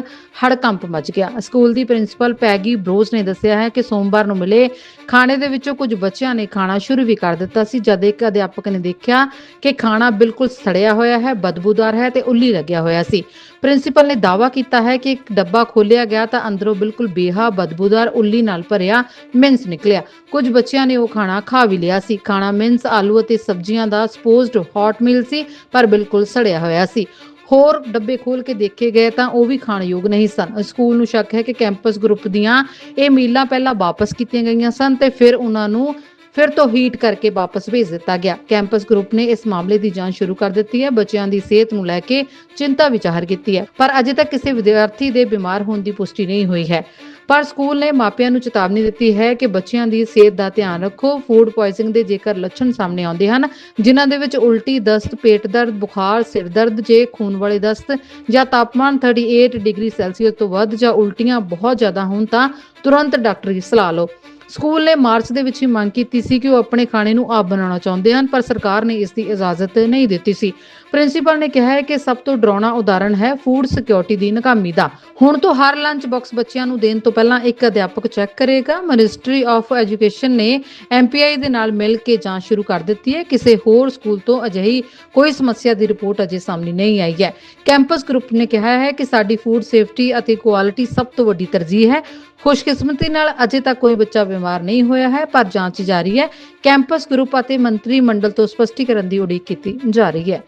ਹੜਕੰਪ ਮਚ ਗਿਆ। ਸਕੂਲ ਦੀ ਪ੍ਰਿੰਸੀਪਲ ਪੈਗੀ ਬਰੋਜ਼ ਨੇ ਦੱਸਿਆ ਹੈ ਕਿ ਸੋਮਵਾਰ ਨੂੰ ਮਿਲੇ ਖਾਣੇ ਦੇ ਵਿੱਚੋਂ ਕੁਝ ਬੱਚਿਆਂ ਨੇ ਖਾਣਾ ਸ਼ੁਰੂ ਵੀ ਕਰ ਦਿੱਤਾ ਸੀ, ਜਦ ਇੱਕ ਅਧਿਆਪਕ ਨੇ ਦੇਖਿਆ ਕਿ ਖਾਣਾ ਬਿਲਕੁਲ ਸੜਿਆ ਹੋਇਆ ਹੈ, ਬਦਬੂਦਾਰ ਹੈ ਤੇ ਉੱਲੀ ਲੱਗਿਆ ਹੋਇਆ ਸੀ। ਪ੍ਰਿੰਸੀਪਲ ਨੇ ਦਾਅਵਾ ਕੀਤਾ ਹੈ ਕਿ ਇੱਕ ਡੱਬਾ ਖੋਲਿਆ ਗਿਆ ਤਾਂ ਅੰਦਰੋਂ ਬਿਲਕੁਲ ਬੇਹਾ, ਬਦਬੂਦਾਰ ਉੱਲੀ ਨਾਲ ਭਰਿਆ ਮਿੰਸ ਨਿਕਲਿਆ। ਕੁਝ ਬੱਚਿਆਂ ਨੇ ਉਹ ਖਾਣਾ ਖਾ ਵੀ ਲਿਆ ਸੀ। ਖਾਣਾ ਮਿੰਸ ਆਲੂ ਅਤੇ ਸਬਜ਼ੀਆਂ ਦਾ ਸਪੋਜ਼ਡ ਹੌਟ ਮੀਲ ਸੀ, ਪਰ ਬਿਲਕੁਲ ਸੜਿਆ ਹੋਇਆ ਸੀ। ਹੋਰ ਡੱਬੇ ਖੋਲ ਕੇ ਦੇਖੇ ਗਏ ਤਾਂ ਉਹ ਵੀ ਖਾਣਯੋਗ ਨਹੀਂ ਸਨ। ਸਕੂਲ ਨੂੰ ਸ਼ੱਕ ਹੈ ਕਿ ਕੈਂਪਸ ਗਰੁੱਪ ਦੀਆਂ ਇਹ ਮੀਲਾਂ ਪਹਿਲਾਂ ਵਾਪਸ ਕੀਤੀਆਂ ਗਈਆਂ ਸਨ ਤੇ ਫਿਰ ਉਹਨਾਂ ਨੂੰ ਫਿਰ ਤੋਂ ਹੀਟ ਕਰਕੇ ਵਾਪਸ ਭੇਜ ਦਿੱਤਾ ਗਿਆ। ਕੈਂਪਸ ਗਰੁੱਪ ਨੇ ਇਸ ਮਾਮਲੇ ਦੀ ਜਾਂਚ ਸ਼ੁਰੂ ਕਰ ਦਿੱਤੀ ਹੈ, ਬੱਚਿਆਂ ਦੀ ਸਿਹਤ ਨੂੰ ਲੈ ਕੇ ਚਿੰਤਾ ਵਿਚਾਰ ਕੀਤੀ ਹੈ। ਪਰ ਅਜੇ ਤੱਕ ਕਿਸੇ ਵਿਦਿਆਰਥੀ ਦੇ ਬਿਮਾਰ ਹੋਣ ਦੀ ਪੁਸ਼ਟੀ ਨਹੀਂ ਹੋਈ ਹੈ। ਪਰ ਸਕੂਲ ਨੇ ਮਾਪਿਆਂ ਨੂੰ ਚੇਤਾਵਨੀ ਦਿੱਤੀ ਹੈ ਕਿ ਬੱਚਿਆਂ ਦੀ ਸਿਹਤ ਦਾ ਧਿਆਨ ਰੱਖੋ। ਫੂਡ ਪੋਇਜ਼ਨਿੰਗ ਦੇ ਜੇਕਰ ਲੱਛਣ ਸਾਹਮਣੇ ਆਉਂਦੇ ਹਨ, ਜਿਨ੍ਹਾਂ ਦੇ ਵਿੱਚ ਉਲਟੀ ਦਸਤ, ਪੇਟ ਦਰਦ, ਬੁਖਾਰ, ਸਿਰ ਦਰਦ, ਜੇ ਖੂਨ ਵਾਲੇ ਦਸਤ ਜਾਂ ਤਾਪਮਾਨ 38 ਡਿਗਰੀ ਸੈਲਸੀਅਸ ਤੋਂ ਵੱਧ ਜਾਂ ਉਲਟੀਆਂ ਬਹੁਤ ਜ਼ਿਆਦਾ ਹੋਣ ਤਾਂ ਤੁਰੰਤ ਡਾਕਟਰੀ ਸਲਾਹ ਲਓ। ਸਕੂਲ ਨੇ ਮਾਰਚ ਦੇ ਵਿੱਚ ਹੀ ਮੰਗ ਕੀਤੀ ਸੀ ਕਿ ਉਹ ਆਪਣੇ ਖਾਣੇ ਨੂੰ ਆਪ ਬਣਾਉਣਾ ਚਾਹੁੰਦੇ ਹਨ, ਪਰ ਸਰਕਾਰ ਨੇ ਇਸ ਦੀ ਇਜਾਜ਼ਤ ਨਹੀਂ ਦਿੱਤੀ ਸੀ। ਪ੍ਰਿੰਸੀਪਲ ਨੇ ਕਿਹਾ ਹੈ ਕਿ ਸਭ ਤੋਂ ਡਰਾਉਣਾ ਉਦਾਹਰਣ ਹੈ ਫੂਡ ਸਿਕਿਉਰਿਟੀ ਦੀ ਨਾਕਾਮੀ ਦਾ। ਹੁਣ ਤੋਂ ਹਰ ਲੰਚ ਬਾਕਸ ਬੱਚਿਆਂ ਨੂੰ ਦੇਣ ਤੋਂ ਪਹਿਲਾਂ ਇੱਕ ਅਧਿਆਪਕ ਚੈੱਕ ਕਰੇਗਾ। ਮਿਨਿਸਟਰੀ ਆਫ ਐਜੂਕੇਸ਼ਨ ਨੇ ਐਮਪੀਆਈ ਦੇ ਨਾਲ ਮਿਲ ਕੇ ਜਾਂਚ ਸ਼ੁਰੂ ਕਰ ਦਿੱਤੀ ਹੈ। ਕਿਸੇ ਹੋਰ ਸਕੂਲ ਤੋਂ ਅਜਿਹੀ ਕੋਈ ਸਮੱਸਿਆ ਦੀ ਰਿਪੋਰਟ ਅਜੇ ਸਾਹਮਣੇ ਨਹੀਂ ਆਈ ਹੈ। ਕੈਂਪਸ ਗਰੁੱਪ ਨੇ ਕਿਹਾ ਹੈ ਕਿ ਸਾਡੀ ਫੂਡ ਸੇਫਟੀ ਅਤੇ ਕੁਆਲਿਟੀ ਸਭ ਤੋਂ ਵੱਡੀ ਤਰਜੀਹ ਹੈ। ਖੁਸ਼ਕਿਸਮਤੀ ਨਾਲ ਅਜੇ ਤੱਕ ਕੋਈ ਬੱਚਾ ਬਿਮਾਰ ਨਹੀਂ ਹੋਇਆ ਹੈ, ਪਰ ਜਾਂਚ ਜਾਰੀ ਹੈ। ਕੈਂਪਸ ਗਰੁੱਪ ਅਤੇ ਮੰਤਰੀ ਮੰਡਲ ਤੋਂ ਸਪਸ਼ਟੀਕਰਨ ਦੀ ਉਡੀਕ ਕੀਤੀ ਜਾ ਰਹੀ ਹੈ।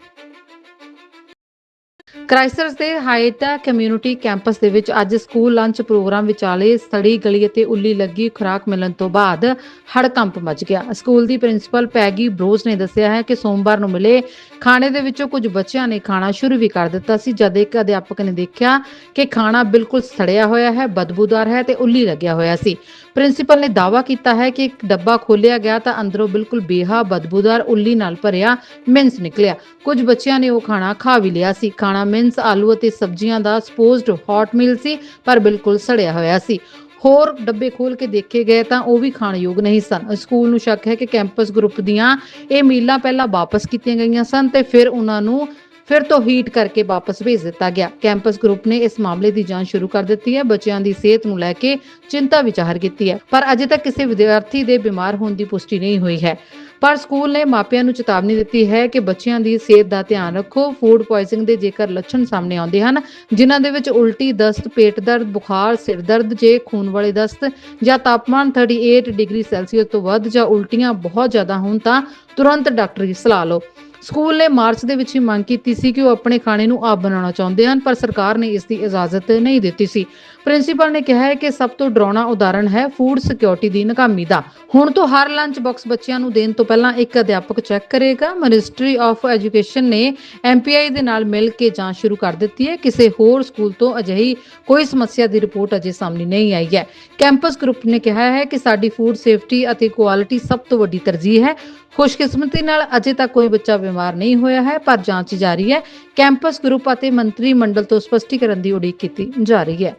ਕ੍ਰਾਈਸਟਰਸ ਦੇ ਹਾਇਟਾ ਕਮਿਊਨਿਟੀ ਕੈਂਪਸ ਦੇ ਵਿੱਚ ਅੱਜ ਸਕੂਲ ਲੰਚ ਪ੍ਰੋਗਰਾਮ ਵਿਚਾਲੇ ਸੜੀ ਗਲੀ ਅਤੇ ਉੱਲੀ ਲੱਗੀ ਖੁਰਾਕ ਮਿਲਣ ਤੋਂ ਬਾਅਦ ਹੜਕੰਪ ਮਚ ਗਿਆ। ਸਕੂਲ ਦੀ ਪ੍ਰਿੰਸੀਪਲ ਪੈਗੀ ਬਰੋਜ਼ ਨੇ ਦੱਸਿਆ ਹੈ ਕਿ ਸੋਮਵਾਰ ਨੂੰ ਮਿਲੇ ਖਾਣੇ ਦੇ ਵਿੱਚੋਂ ਕੁਝ ਬੱਚਿਆਂ ਨੇ ਖਾਣਾ ਸ਼ੁਰੂ ਵੀ ਕਰ ਦਿੱਤਾ ਸੀ, ਜਦ ਇੱਕ ਅਧਿਆਪਕ ਨੇ ਦੇਖਿਆ ਕਿ ਖਾਣਾ ਬਿਲਕੁਲ ਸੜਿਆ ਹੋਇਆ ਹੈ, ਬਦਬੂਦਾਰ ਹੈ ਤੇ ਉੱਲੀ ਲੱਗਿਆ ਹੋਇਆ ਸੀ। ਪ੍ਰਿੰਸੀਪਲ ਨੇ ਦਾਅਵਾ ਕੀਤਾ ਹੈ ਕਿ ਇੱਕ ਡੱਬਾ ਖੋਲਿਆ ਗਿਆ ਤਾਂ ਅੰਦਰੋਂ ਬਿਲਕੁਲ ਬੇਹਾ, ਬਦਬੂਦਾਰ ਉੱਲੀ ਨਾਲ ਭਰਿਆ ਮਿੰਸ ਨਿਕਲਿਆ। ਕੁਝ ਬੱਚਿਆਂ ਨੇ ਉਹ ਖਾਣਾ ਖਾ ਵੀ ਲਿਆ ਸੀ। ਖਾਣਾ ਮਿੰਸ, ਆਲੂ ਅਤੇ ਸਬਜ਼ੀਆਂ ਦਾ ਸਪੋਜ਼ਡ ਹੌਟ ਮੀਲ ਸੀ, ਪਰ ਬਿਲਕੁਲ ਸੜਿਆ ਹੋਇਆ ਸੀ। ਹੋਰ ਡੱਬੇ ਖੋਲ ਕੇ ਦੇਖੇ ਗਏ ਤਾਂ ਉਹ ਵੀ ਖਾਣ ਯੋਗ ਨਹੀਂ ਸਨ। ਸਕੂਲ ਨੂੰ ਸ਼ੱਕ ਹੈ ਕਿ ਕੈਂਪਸ ਗਰੁੱਪ ਦੀਆਂ ਇਹ ਮੀਲਾਂ ਪਹਿਲਾਂ ਵਾਪਸ ਕੀਤੀਆਂ ਗਈਆਂ ਸਨ ਤੇ ਫਿਰ ਉਹਨਾਂ ਨੂੰ ਫਿਰ ਤੋਂ ਹੀਟ ਕਰਕੇ ਵਾਪਸ ਭੇਜ ਦਿੱਤਾ ਗਿਆ। ਕੈਂਪਸ ਗਰੁੱਪ ਨੇ ਇਸ ਮਾਮਲੇ ਦੀ ਜਾਂਚ ਸ਼ੁਰੂ ਕਰ ਦਿੱਤੀ ਹੈ। ਬੱਚਿਆਂ ਦੀ ਸਿਹਤ ਨੂੰ ਲੈ ਕੇ ਚਿੰਤਾ ਵਿਚਾਰ ਕੀਤੀ ਹੈ। ਪਰ ਅਜੇ ਤੱਕ ਕਿਸੇ ਵਿਦਿਆਰਥੀ ਦੇ ਬਿਮਾਰ ਹੋਣ ਦੀ ਪੁਸ਼ਟੀ ਨਹੀਂ ਹੋਈ ਹੈ। ਪਰ ਸਕੂਲ ਨੇ ਮਾਪਿਆਂ ਨੂੰ ਚੇਤਾਵਨੀ ਦਿੱਤੀ ਹੈ ਕਿ ਬੱਚਿਆਂ ਦੀ ਸਿਹਤ ਦਾ ਧਿਆਨ ਰੱਖੋ। ਫੂਡ ਪੋਇਜ਼ਨਿੰਗ ਦੇ ਜੇਕਰ ਲੱਛਣ ਸਾਹਮਣੇ ਆਉਂਦੇ ਹਨ, ਜਿਨ੍ਹਾਂ ਦੇ ਵਿੱਚ ਉਲਟੀ ਦਸਤ, ਪੇਟ ਦਰਦ, ਬੁਖਾਰ, ਸਿਰ ਦਰਦ, ਜੇ ਖੂਨ ਵਾਲੇ ਦਸਤ ਜਾਂ ਤਾਪਮਾਨ 38 ਡਿਗਰੀ ਸੈਲਸੀਅਸ ਤੋਂ ਵੱਧ ਜਾਂ ਉਲਟੀਆਂ ਬਹੁਤ ਜ਼ਿਆਦਾ ਹੋਣ ਤਾਂ ਤੁਰੰਤ ਡਾਕਟਰੀ ਸਲਾਹ ਲਓ। ਸਕੂਲ ਨੇ ਮਾਰਚ ਦੇ ਵਿੱਚ ਹੀ ਮੰਗ ਕੀਤੀ ਸੀ ਕਿ ਉਹ ਆਪਣੇ ਖਾਣੇ ਨੂੰ ਆਪ ਬਣਾਉਣਾ ਚਾਹੁੰਦੇ ਹਨ, ਪਰ ਸਰਕਾਰ ਨੇ ਇਸ ਦੀ ਇਜਾਜ਼ਤ ਨਹੀਂ ਦਿੱਤੀ ਸੀ। ਪ੍ਰਿੰਸੀਪਲ ਨੇ ਕਿਹਾ ਹੈ ਕਿ ਸਭ ਤੋਂ ਡਰਾਉਣਾ ਉਦਾਹਰਣ ਹੈ ਫੂਡ ਸਿਕਿਉਰਿਟੀ ਦੀ ਨਾਕਾਮੀ ਦਾ। ਹੁਣ ਤੋਂ ਹਰ ਲੰਚ ਬਾਕਸ ਬੱਚਿਆਂ ਨੂੰ ਦੇਣ ਤੋਂ ਪਹਿਲਾਂ ਇੱਕ ਅਧਿਆਪਕ ਚੈੱਕ ਕਰੇਗਾ। ਮਿਨਿਸਟਰੀ ਆਫ ਐਜੂਕੇਸ਼ਨ ਨੇ ਐਮਪੀਆਈ ਦੇ ਨਾਲ ਮਿਲ ਕੇ ਜਾਂਚ ਸ਼ੁਰੂ ਕਰ ਦਿੱਤੀ ਹੈ। ਕਿਸੇ ਹੋਰ ਸਕੂਲ ਤੋਂ ਅਜਿਹੀ ਕੋਈ ਸਮੱਸਿਆ ਦੀ ਰਿਪੋਰਟ ਅਜੇ ਸਾਹਮਣੇ ਨਹੀਂ ਆਈ ਹੈ। ਕੈਂਪਸ ਗਰੁੱਪ ਨੇ ਕਿਹਾ ਹੈ ਕਿ ਸਾਡੀ ਫੂਡ ਸੇਫਟੀ ਅਤੇ ਕੁਆਲਿਟੀ ਸਭ ਤੋਂ ਵੱਡੀ ਤਰਜੀਹ ਹੈ। ਖੁਸ਼ਕਿਸਮਤੀ ਨਾਲ ਅਜੇ ਤੱਕ ਕੋਈ ਬੱਚਾ ਬਿਮਾਰ ਨਹੀਂ ਹੋਇਆ ਹੈ, ਪਰ ਜਾਂਚ ਜਾਰੀ ਹੈ। ਕੈਂਪਸ ਗਰੁੱਪ ਅਤੇ ਮੰਤਰੀ ਮੰਡਲ ਤੋਂ ਸਪਸ਼ਟੀਕਰਨ ਦੀ ਉਡੀਕ ਕੀਤੀ ਜਾ ਰਹੀ ਹੈ।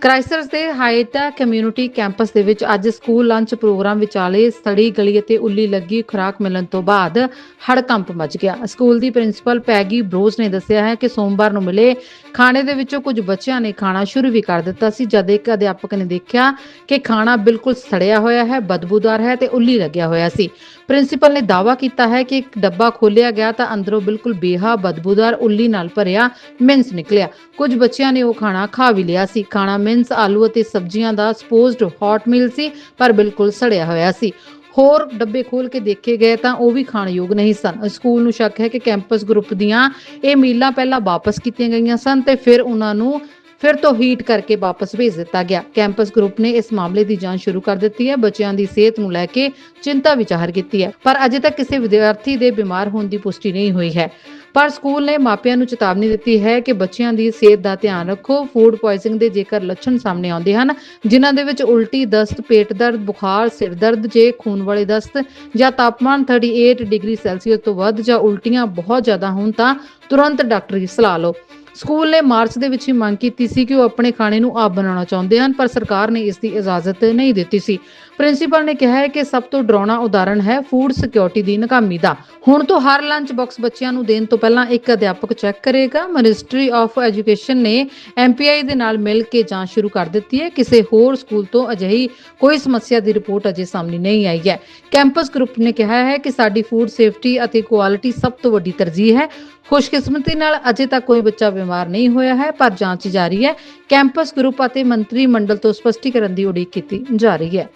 ਕ੍ਰਾਈਸਟਰਸ ਦੇ ਹਾਇਟਾ ਕਮਿਊਨਿਟੀ ਕੈਂਪਸ ਦੇ ਵਿੱਚ ਅੱਜ ਸਕੂਲ ਲੰਚ ਪ੍ਰੋਗਰਾਮ ਵਿਚਾਲੇ ਸੜੀ ਗਲੀ ਅਤੇ ਉੱਲੀ ਲੱਗੀ ਖੁਰਾਕ ਮਿਲਣ ਤੋਂ ਬਾਅਦ ਹੜਕੰਪ ਮਚ ਗਿਆ। ਸਕੂਲ ਦੀ ਪ੍ਰਿੰਸੀਪਲ ਪੈਗੀ ਬਰੋਜ਼ ਨੇ ਦੱਸਿਆ ਹੈ ਕਿ ਸੋਮਵਾਰ ਨੂੰ ਮਿਲੇ ਖਾਣੇ ਦੇ ਵਿੱਚੋਂ ਕੁਝ ਬੱਚਿਆਂ ਨੇ ਖਾਣਾ ਸ਼ੁਰੂ ਵੀ ਕਰ ਦਿੱਤਾ ਸੀ, ਜਦ ਇੱਕ ਅਧਿਆਪਕ ਨੇ ਦੇਖਿਆ ਕਿ ਖਾਣਾ ਬਿਲਕੁਲ ਸੜਿਆ ਹੋਇਆ ਹੈ, ਬਦਬੂਦਾਰ ਹੈ ਤੇ ਉੱਲੀ ਲੱਗਿਆ ਹੋਇਆ ਸੀ। ਪ੍ਰਿੰਸੀਪਲ ਨੇ ਦਾਅਵਾ ਕੀਤਾ ਹੈ ਕਿ ਇੱਕ ਡੱਬਾ ਖੋਲਿਆ ਗਿਆ ਤਾਂ ਅੰਦਰੋਂ ਬਿਲਕੁਲ ਬੇਹਾ, ਬਦਬੂਦਾਰ ਉੱਲੀ ਨਾਲ ਭਰਿਆ ਮਿੰਸ ਨਿਕਲਿਆ। ਕੁਝ ਬੱਚਿਆਂ ਨੇ ਉਹ ਖਾਣਾ ਖਾ ਵੀ ਲਿਆ ਸੀ। ਖਾਣਾ ਮਿੰਸ ਆਲੂ ਅਤੇ ਸਬਜ਼ੀਆਂ ਦਾ ਸਪੋਜ਼ਡ ਹੌਟ ਮੀਲ ਸੀ, ਪਰ ਬਿਲਕੁਲ ਸੜਿਆ ਹੋਇਆ ਸੀ। ਹੋਰ ਡੱਬੇ ਖੋਲ ਕੇ ਦੇਖੇ ਗਏ ਤਾਂ ਉਹ ਵੀ ਖਾਣ ਯੋਗ ਨਹੀਂ ਸਨ। ਸਕੂਲ ਨੂੰ ਸ਼ੱਕ ਹੈ ਕਿ ਕੈਂਪਸ ਗਰੁੱਪ ਦੀਆਂ ਇਹ ਮੀਲਾਂ ਪਹਿਲਾਂ ਵਾਪਸ ਕੀਤੀਆਂ ਗਈਆਂ ਸਨ ਤੇ ਫਿਰ ਉਹਨਾਂ ਨੂੰ ਫਿਰ ਤੋਂ ਹੀਟ ਕਰਕੇ ਵਾਪਸ ਭੇਜ ਦਿੱਤਾ ਗਿਆ। ਕੈਂਪਸ ਗਰੁੱਪ ਨੇ ਇਸ ਮਾਮਲੇ ਦੀ ਜਾਂਚ ਸ਼ੁਰੂ ਕਰ ਦਿੱਤੀ ਹੈ। ਬੱਚਿਆਂ ਦੀ ਸਿਹਤ ਨੂੰ ਲੈ ਕੇ ਚਿੰਤਾ ਵਿਚਾਰ ਕੀਤੀ ਹੈ। ਪਰ ਅਜੇ ਤੱਕ ਕਿਸੇ ਵਿਦਿਆਰਥੀ ਦੇ ਬਿਮਾਰ ਹੋਣ ਦੀ ਪੁਸ਼ਟੀ ਨਹੀਂ ਹੋਈ ਹੈ। ਪਰ ਸਕੂਲ ਨੇ ਮਾਪਿਆਂ ਨੂੰ ਚੇਤਾਵਨੀ ਦਿੱਤੀ ਹੈ ਕਿ ਬੱਚਿਆਂ ਦੀ ਸਿਹਤ ਦਾ ਧਿਆਨ ਰੱਖੋ। ਫੂਡ ਪੋਇਜ਼ਨਿੰਗ ਦੇ ਜੇਕਰ ਲੱਛਣ ਸਾਹਮਣੇ ਆਉਂਦੇ ਹਨ, ਜਿਨ੍ਹਾਂ ਦੇ ਵਿੱਚ ਉਲਟੀ ਦਸਤ, ਪੇਟ ਦਰਦ, ਬੁਖਾਰ, ਸਿਰ ਦਰਦ, ਜੇ ਖੂਨ ਵਾਲੇ ਦਸਤ ਜਾਂ ਤਾਪਮਾਨ 38 ਡਿਗਰੀ ਸੈਲਸੀਅਸ ਤੋਂ ਵੱਧ ਜਾਂ ਉਲਟੀਆਂ ਬਹੁਤ ਜ਼ਿਆਦਾ ਹੋਣ ਤਾਂ ਤੁਰੰਤ ਡਾਕਟਰੀ ਸਲਾਹ ਲਓ। ਸਕੂਲ ਨੇ ਮਾਰਚ ਦੇ ਵਿੱਚ ਹੀ ਮੰਗ ਕੀਤੀ ਸੀ ਕਿ ਉਹ ਆਪਣੇ ਖਾਣੇ ਨੂੰ ਆਪ ਬਣਾਉਣਾ ਚਾਹੁੰਦੇ ਹਨ, ਪਰ ਸਰਕਾਰ ਨੇ ਇਸ ਦੀ ਇਜਾਜ਼ਤ ਨਹੀਂ ਦਿੱਤੀ ਸੀ। ਪ੍ਰਿੰਸੀਪਲ ਨੇ ਕਿਹਾ ਹੈ ਕਿ ਸਭ ਤੋਂ ਡਰਾਉਣਾ ਉਦਾਹਰਣ ਹੈ ਫੂਡ ਸਿਕਿਉਰਿਟੀ ਦੀ ਨਾਕਾਮੀ ਦਾ। ਹੁਣ ਤੋਂ ਹਰ ਲੰਚ ਬਾਕਸ ਬੱਚਿਆਂ ਨੂੰ ਦੇਣ ਤੋਂ ਪਹਿਲਾਂ ਇੱਕ ਅਧਿਆਪਕ ਚੈੱਕ ਕਰੇਗਾ। ਮਿਨਿਸਟਰੀ ਆਫ ਐਜੂਕੇਸ਼ਨ ਨੇ ਐਮਪੀਆਈ ਦੇ ਨਾਲ ਮਿਲ ਕੇ ਜਾਂਚ ਸ਼ੁਰੂ ਕਰ ਦਿੱਤੀ ਹੈ। ਕਿਸੇ ਹੋਰ ਸਕੂਲ ਤੋਂ ਅਜਿਹੀ ਕੋਈ ਸਮੱਸਿਆ ਦੀ ਰਿਪੋਰਟ ਅਜੇ ਸਾਹਮਣੇ ਨਹੀਂ ਆਈ ਹੈ। ਕੈਂਪਸ ਗਰੁੱਪ ਨੇ ਕਿਹਾ ਹੈ ਕਿ ਸਾਡੀ ਫੂਡ ਸੇਫਟੀ ਅਤੇ ਕੁਆਲਿਟੀ ਸਭ ਤੋਂ ਵੱਡੀ ਤਰਜੀਹ ਹੈ। ਖੁਸ਼ਕਿਸਮਤੀ ਨਾਲ ਅਜੇ ਤੱਕ ਕੋਈ ਬੱਚਾ ਬਿਮਾਰ ਨਹੀਂ ਹੋਇਆ ਹੈ, ਪਰ ਜਾਂਚ ਜਾਰੀ ਹੈ। ਕੈਂਪਸ ਗਰੁੱਪ ਅਤੇ ਮੰਤਰੀ ਮੰਡਲ ਤੋਂ ਸਪਸ਼ਟੀਕਰਨ ਦੀ ਉਡੀਕ ਕੀਤੀ ਜਾ ਰਹੀ ਹੈ।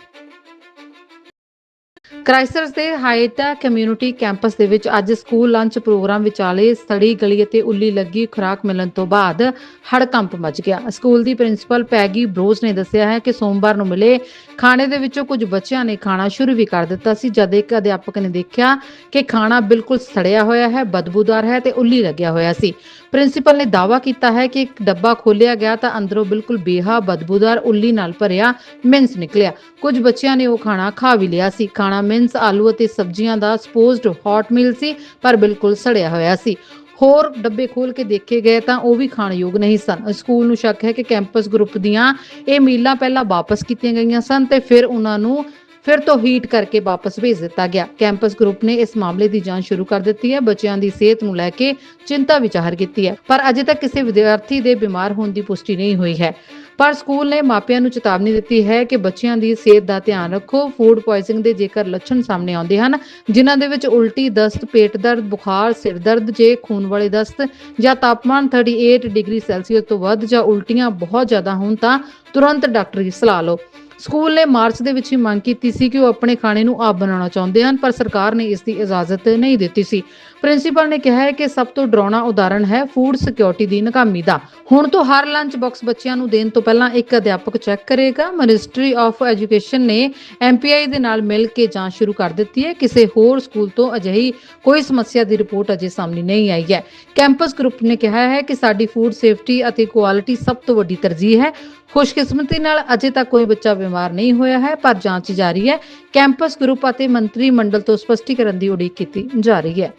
ਕ੍ਰਾਈਸਟਚਰਚ ਦੇ ਹਾਇਤਾ ਕਮਿਊਨਿਟੀ ਕੈਂਪਸ ਦੇ ਵਿੱਚ ਅੱਜ ਸਕੂਲ ਲੰਚ ਪ੍ਰੋਗਰਾਮ ਵਿਚਾਲੇ ਸੜੀ ਗਲੀ ਅਤੇ ਉੱਲੀ ਲੱਗੀ ਖੁਰਾਕ ਮਿਲਣ ਤੋਂ ਬਾਅਦ ਹੜਕੰਪ ਮਚ ਗਿਆ। ਸਕੂਲ ਦੀ ਪ੍ਰਿੰਸੀਪਲ ਪੈਗੀ ਬਰੋਜ਼ ਨੇ ਦੱਸਿਆ ਹੈ ਕਿ ਸੋਮਵਾਰ ਨੂੰ ਮਿਲੇ ਖਾਣੇ ਦੇ ਵਿੱਚੋਂ ਕੁਝ ਬੱਚਿਆਂ ਨੇ ਖਾਣਾ ਸ਼ੁਰੂ ਵੀ ਕਰ ਦਿੱਤਾ ਸੀ, ਜਦ ਇੱਕ ਅਧਿਆਪਕ ਨੇ ਦੇਖਿਆ ਕਿ ਖਾਣਾ ਬਿਲਕੁਲ ਸੜਿਆ ਹੋਇਆ ਹੈ, ਬਦਬੂਦਾਰ ਹੈ ਤੇ ਉੱਲੀ ਲੱਗਿਆ ਹੋਇਆ ਸੀ। ਪ੍ਰਿੰਸੀਪਲ ਨੇ ਦਾਅਵਾ ਕੀਤਾ ਹੈ ਕਿ ਇੱਕ ਡੱਬਾ ਖੋਲਿਆ ਗਿਆ ਤਾਂ ਅੰਦਰੋਂ ਬਿਲਕੁਲ ਬੇਹਾ, ਬਦਬੂਦਾਰ ਉੱਲੀ ਨਾਲ ਭਰਿਆ ਮਿੰਸ ਨਿਕਲਿਆ। ਕੁਝ ਬੱਚਿਆਂ ਨੇ ਉਹ ਖਾਣਾ ਖਾ ਵੀ ਲਿਆ ਸੀ। ਖਾਣਾ ਮਿੰਸ, ਆਲੂ ਅਤੇ ਸਬਜ਼ੀਆਂ ਦਾ ਸਪੋਜ਼ਡ ਹੌਟ ਮੀਲ ਸੀ, ਪਰ ਬਿਲਕੁਲ ਸੜਿਆ ਹੋਇਆ ਸੀ। ਹੋਰ ਡੱਬੇ ਖੋਲ ਕੇ ਦੇਖੇ ਗਏ ਤਾਂ ਉਹ ਵੀ ਖਾਣ ਯੋਗ ਨਹੀਂ ਸਨ। ਸਕੂਲ ਨੂੰ ਸ਼ੱਕ ਹੈ ਕਿ ਕੈਂਪਸ ਗਰੁੱਪ ਦੀਆਂ ਇਹ ਮੀਲਾਂ ਪਹਿਲਾਂ ਵਾਪਸ ਕੀਤੀਆਂ ਗਈਆਂ ਸਨ ਤੇ ਫਿਰ ਉਹਨਾਂ ਨੂੰ ਫਿਰ ਤੋਂ ਹੀਟ ਕਰਕੇ ਵਾਪਸ ਭੇਜ ਦਿੱਤਾ ਗਿਆ। ਕੈਂਪਸ ਗਰੁੱਪ ਨੇ ਇਸ ਮਾਮਲੇ ਦੀ ਜਾਂਚ ਸ਼ੁਰੂ ਕਰ ਦਿੱਤੀ ਹੈ। ਬੱਚਿਆਂ ਦੀ ਸਿਹਤ ਨੂੰ ਲੈ ਕੇ ਚਿੰਤਾ ਵੀ ਕੀਤੀ ਹੈ। ਪਰ ਅਜੇ ਤੱਕ ਕਿਸੇ ਵਿਦਿਆਰਥੀ ਦੇ ਬਿਮਾਰ ਹੋਣ ਦੀ ਪੁਸ਼ਟੀ ਨਹੀਂ ਹੋਈ ਹੈ। ਪਰ ਸਕੂਲ ਨੇ ਮਾਪਿਆਂ ਨੂੰ ਚੇਤਾਵਨੀ ਦਿੱਤੀ ਹੈ ਕਿ ਬੱਚਿਆਂ ਦੀ ਸਿਹਤ ਦਾ ਧਿਆਨ ਰੱਖੋ। ਫੂਡ ਪੋਇਜ਼ਨਿੰਗ ਦੇ ਜੇਕਰ ਲੱਛਣ ਸਾਹਮਣੇ ਆਉਂਦੇ ਹਨ, ਜਿਨ੍ਹਾਂ ਦੇ ਵਿੱਚ ਉਲਟੀ ਦਸਤ, ਪੇਟ ਦਰਦ, ਬੁਖਾਰ, ਸਿਰ ਦਰਦ, ਜੇ ਖੂਨ ਵਾਲੇ ਦਸਤ ਜਾਂ ਤਾਪਮਾਨ 38 ਡਿਗਰੀ ਸੈਲਸੀਅਸ ਤੋਂ ਵੱਧ ਜਾਂ ਉਲਟੀਆਂ ਬਹੁਤ ਜ਼ਿਆਦਾ ਹੋਣ ਤਾਂ ਤੁਰੰਤ ਡਾਕਟਰੀ ਸਲਾਹ ਲਓ। ਸਕੂਲ ਨੇ ਮਾਰਚ ਦੇ ਵਿੱਚ ਹੀ ਮੰਗ ਕੀਤੀ ਸੀ ਕਿ ਉਹ ਆਪਣੇ ਖਾਣੇ ਨੂੰ ਆਪ ਬਣਾਉਣਾ ਚਾਹੁੰਦੇ ਹਨ, ਪਰ ਸਰਕਾਰ ਨੇ ਇਸ ਦੀ ਇਜਾਜ਼ਤ ਨਹੀਂ ਦਿੱਤੀ ਸੀ। ਪ੍ਰਿੰਸੀਪਲ ਨੇ ਕਿਹਾ ਹੈ ਕਿ ਸਭ ਤੋਂ ਡਰਾਉਣਾ ਉਦਾਹਰਣ ਹੈ ਫੂਡ ਸਿਕਿਉਰਿਟੀ ਦੀ ਨਾਕਾਮੀ ਦਾ। ਹੁਣ ਤੋਂ ਹਰ ਲੰਚ ਬਾਕਸ ਬੱਚਿਆਂ ਨੂੰ ਦੇਣ ਤੋਂ ਪਹਿਲਾਂ ਇੱਕ ਅਧਿਆਪਕ ਚੈੱਕ ਕਰੇਗਾ। ਮਿਨਿਸਟਰੀ ਆਫ ਐਜੂਕੇਸ਼ਨ ਨੇ ਐਮਪੀਆਈ ਦੇ ਨਾਲ ਮਿਲ ਕੇ ਜਾਂਚ ਸ਼ੁਰੂ ਕਰ ਦਿੱਤੀ ਹੈ। ਕਿਸੇ ਹੋਰ ਸਕੂਲ ਤੋਂ ਅਜਿਹੀ ਕੋਈ ਸਮੱਸਿਆ ਦੀ ਰਿਪੋਰਟ ਅਜੇ ਸਾਹਮਣੇ ਨਹੀਂ ਆਈ ਹੈ। ਕੈਂਪਸ ਗਰੁੱਪ ਨੇ ਕਿਹਾ ਹੈ ਕਿ ਸਾਡੀ ਫੂਡ ਸੇਫਟੀ ਅਤੇ ਕੁਆਲਿਟੀ ਸਭ ਤੋਂ ਵੱਡੀ ਤਰਜੀਹ ਹੈ। ਖੁਸ਼ਕਿਸਮਤੀ ਨਾਲ ਅਜੇ ਤੱਕ ਕੋਈ ਬੱਚਾ ਬਿਮਾਰ ਨਹੀਂ ਹੋਇਆ ਹੈ, ਪਰ ਜਾਂਚ ਜਾਰੀ ਹੈ। ਕੈਂਪਸ ਗਰੁੱਪ ਅਤੇ ਮੰਤਰੀ ਮੰਡਲ ਤੋਂ ਸਪਸ਼ਟੀਕਰਨ ਦੀ ਉਡੀਕ ਕੀਤੀ ਜਾ ਰਹੀ ਹੈ।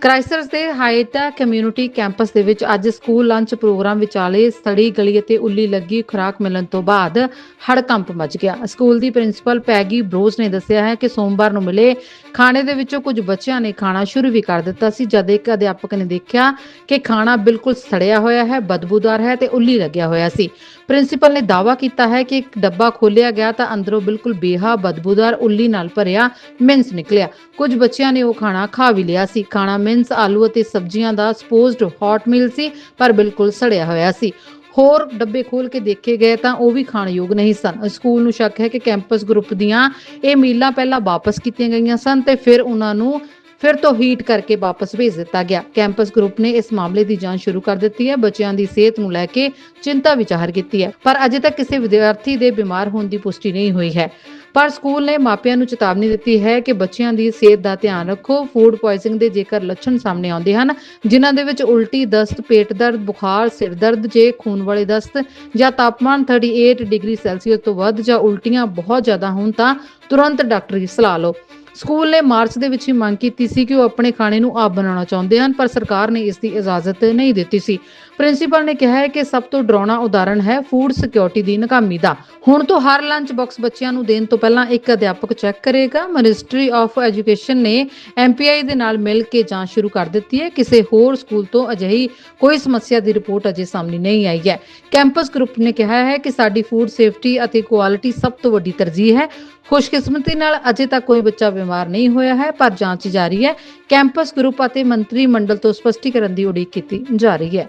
ਕ੍ਰਾਈਸਟਚਰਚ ਦੇ ਹਾਇਤਾ ਕਮਿਊਨਿਟੀ ਕੈਂਪਸ ਦੇ ਵਿੱਚ ਅੱਜ ਸਕੂਲ ਲੰਚ ਪ੍ਰੋਗਰਾਮ ਵਿਚਾਲੇ ਸੜੀ ਗਲੀ ਅਤੇ ਉੱਲੀ ਲੱਗੀ ਖੁਰਾਕ ਮਿਲਣ ਤੋਂ ਬਾਅਦ ਹੜਕੰਪ ਮਚ ਗਿਆ। ਸਕੂਲ ਦੀ ਪ੍ਰਿੰਸੀਪਲ ਪੈਗੀ ਬਰੋਜ਼ ਨੇ ਦੱਸਿਆ ਹੈ ਕਿ ਸੋਮਵਾਰ ਨੂੰ ਮਿਲੇ ਖਾਣੇ ਦੇ ਵਿੱਚੋਂ ਕੁਝ ਬੱਚਿਆਂ ਨੇ ਖਾਣਾ ਸ਼ੁਰੂ ਵੀ ਕਰ ਦਿੱਤਾ ਸੀ, ਜਦ ਇੱਕ ਅਧਿਆਪਕ ਨੇ ਦੇਖਿਆ ਕਿ ਖਾਣਾ ਬਿਲਕੁਲ ਸੜਿਆ ਹੋਇਆ ਹੈ, ਬਦਬੂਦਾਰ ਹੈ ਤੇ ਉੱਲੀ ਲੱਗਿਆ ਹੋਇਆ ਸੀ। ਪ੍ਰਿੰਸੀਪਲ ਨੇ ਦਾਅਵਾ ਕੀਤਾ ਹੈ ਕਿ ਇੱਕ ਡੱਬਾ ਖੋਲਿਆ ਗਿਆ ਤਾਂ ਅੰਦਰੋਂ ਬਿਲਕੁਲ ਬੇਹਾ, ਬਦਬੂਦਾਰ ਉੱਲੀ ਨਾਲ ਭਰਿਆ ਮਿੰਸ ਨਿਕਲਿਆ। ਕੁਝ ਬੱਚਿਆਂ ਨੇ ਉਹ ਖਾਣਾ ਖਾ ਵੀ ਲਿਆ ਸੀ। ਖਾਣਾ ਮਿੰਸ ਆਲੂ ਅਤੇ ਸਬਜ਼ੀਆਂ ਦਾ ਸਪੋਜ਼ਡ ਹੌਟ ਮੀਲ ਸੀ, ਪਰ ਬਿਲਕੁਲ ਸੜਿਆ ਹੋਇਆ ਸੀ। ਹੋਰ ਡੱਬੇ ਖੋਲ ਕੇ ਦੇਖੇ ਗਏ ਤਾਂ ਉਹ ਵੀ ਖਾਣਯੋਗ ਨਹੀਂ ਸਨ। ਸਕੂਲ ਨੂੰ ਸ਼ੱਕ ਹੈ ਕਿ ਕੈਂਪਸ ਗਰੁੱਪ ਦੀਆਂ ਇਹ ਮੀਲਾਂ ਪਹਿਲਾਂ ਵਾਪਸ ਕੀਤੀਆਂ ਗਈਆਂ ਸਨ ਤੇ ਫਿਰ ਉਹਨਾਂ ਨੂੰ ਫਿਰ ਤੋਂ ਹੀਟ ਕਰਕੇ ਵਾਪਸ ਭੇਜ ਦਿੱਤਾ ਗਿਆ। ਕੈਂਪਸ ਗਰੁੱਪ ਨੇ ਇਸ ਮਾਮਲੇ ਦੀ ਜਾਂਚ ਸ਼ੁਰੂ ਕਰ ਦਿੱਤੀ ਹੈ, ਬੱਚਿਆਂ ਦੀ ਸਿਹਤ ਨੂੰ ਲੈ ਕੇ ਚਿੰਤਾ ਵਿਚਾਰ ਕੀਤੀ ਹੈ। ਪਰ ਅਜੇ ਤੱਕ ਕਿਸੇ ਵਿਦਿਆਰਥੀ ਦੇ ਬਿਮਾਰ ਹੋਣ ਦੀ ਪੁਸ਼ਟੀ ਨਹੀਂ ਹੋਈ ਹੈ। ਪਰ ਸਕੂਲ ਨੇ ਮਾਪਿਆਂ ਨੂੰ ਚੇਤਾਵਨੀ ਦਿੱਤੀ ਹੈ ਕਿ ਬੱਚਿਆਂ ਦੀ ਸਿਹਤ ਦਾ ਧਿਆਨ ਰੱਖੋ। ਫੂਡ ਪੋਇਜ਼ਨਿੰਗ ਦੇ ਜੇਕਰ ਲੱਛਣ ਸਾਹਮਣੇ ਆਉਂਦੇ ਹਨ, ਜਿਨ੍ਹਾਂ ਦੇ ਵਿੱਚ ਉਲਟੀ ਦਸਤ, ਪੇਟ ਦਰਦ, ਬੁਖਾਰ, ਸਿਰ ਦਰਦ, ਜੇ ਖੂਨ ਵਾਲੇ ਦਸਤ ਜਾਂ ਤਾਪਮਾਨ 38 ਡਿਗਰੀ ਸੈਲਸੀਅਸ ਤੋਂ ਵੱਧ ਜਾਂ ਉਲਟੀਆਂ ਬਹੁਤ ਜ਼ਿਆਦਾ ਹੋਣ ਤਾਂ ਤੁਰੰਤ ਡਾਕਟਰੀ ਸਲਾਹ ਲਓ। ਸਕੂਲ ਨੇ ਮਾਰਚ ਦੇ ਵਿੱਚ ਹੀ ਮੰਗ ਕੀਤੀ ਸੀ ਕਿ ਉਹ ਆਪਣੇ ਖਾਣੇ ਨੂੰ ਆਪ ਬਣਾਉਣਾ ਚਾਹੁੰਦੇ ਹਨ, ਪਰ ਸਰਕਾਰ ਨੇ ਇਸ ਦੀ ਇਜਾਜ਼ਤ ਨਹੀਂ ਦਿੱਤੀ ਸੀ। ਪ੍ਰਿੰਸੀਪਲ ਨੇ ਕਿਹਾ ਹੈ ਕਿ ਸਭ ਤੋਂ ਡਰਾਉਣਾ ਉਦਾਹਰਣ ਹੈ ਫੂਡ ਸਿਕਿਉਰਿਟੀ ਦੀ ਨਾਕਾਮੀ ਦਾ। ਹੁਣ ਤੋਂ ਹਰ ਲੰਚ ਬਾਕਸ ਬੱਚਿਆਂ ਨੂੰ ਦੇਣ ਤੋਂ ਪਹਿਲਾਂ ਇੱਕ ਅਧਿਆਪਕ ਚੈੱਕ ਕਰੇਗਾ। ਮਿਨਿਸਟਰੀ ਆਫ ਐਜੂਕੇਸ਼ਨ ਨੇ ਐਮਪੀਆਈ ਦੇ ਨਾਲ ਮਿਲ ਕੇ ਜਾਂਚ ਸ਼ੁਰੂ ਕਰ ਦਿੱਤੀ ਹੈ। ਕਿਸੇ ਹੋਰ ਸਕੂਲ ਤੋਂ ਅਜਿਹੀ ਕੋਈ ਸਮੱਸਿਆ ਦੀ ਰਿਪੋਰਟ ਅਜੇ ਸਾਹਮਣੇ ਨਹੀਂ ਆਈ ਹੈ। ਕੈਂਪਸ ਗਰੁੱਪ ਨੇ ਕਿਹਾ ਹੈ ਕਿ ਸਾਡੀ ਫੂਡ ਸੇਫਟੀ ਅਤੇ ਕੁਆਲਿਟੀ ਸਭ ਤੋਂ ਵੱਡੀ ਤਰਜੀਹ ਹੈ। ਖੁਸ਼ਕਿਸਮਤੀ ਨਾਲ ਅਜੇ ਤੱਕ ਕੋਈ ਬੱਚਾ ਬਿਮਾਰ ਨਹੀਂ ਹੋਇਆ ਹੈ, ਪਰ ਜਾਂਚ ਜਾਰੀ ਹੈ। ਕੈਂਪਸ ਗਰੁੱਪ ਅਤੇ ਮੰਤਰੀ ਮੰਡਲ ਤੋਂ ਸਪਸ਼ਟੀਕਰਨ ਦੀ ਉਡੀਕ ਕੀਤੀ ਜਾ ਰਹੀ ਹੈ।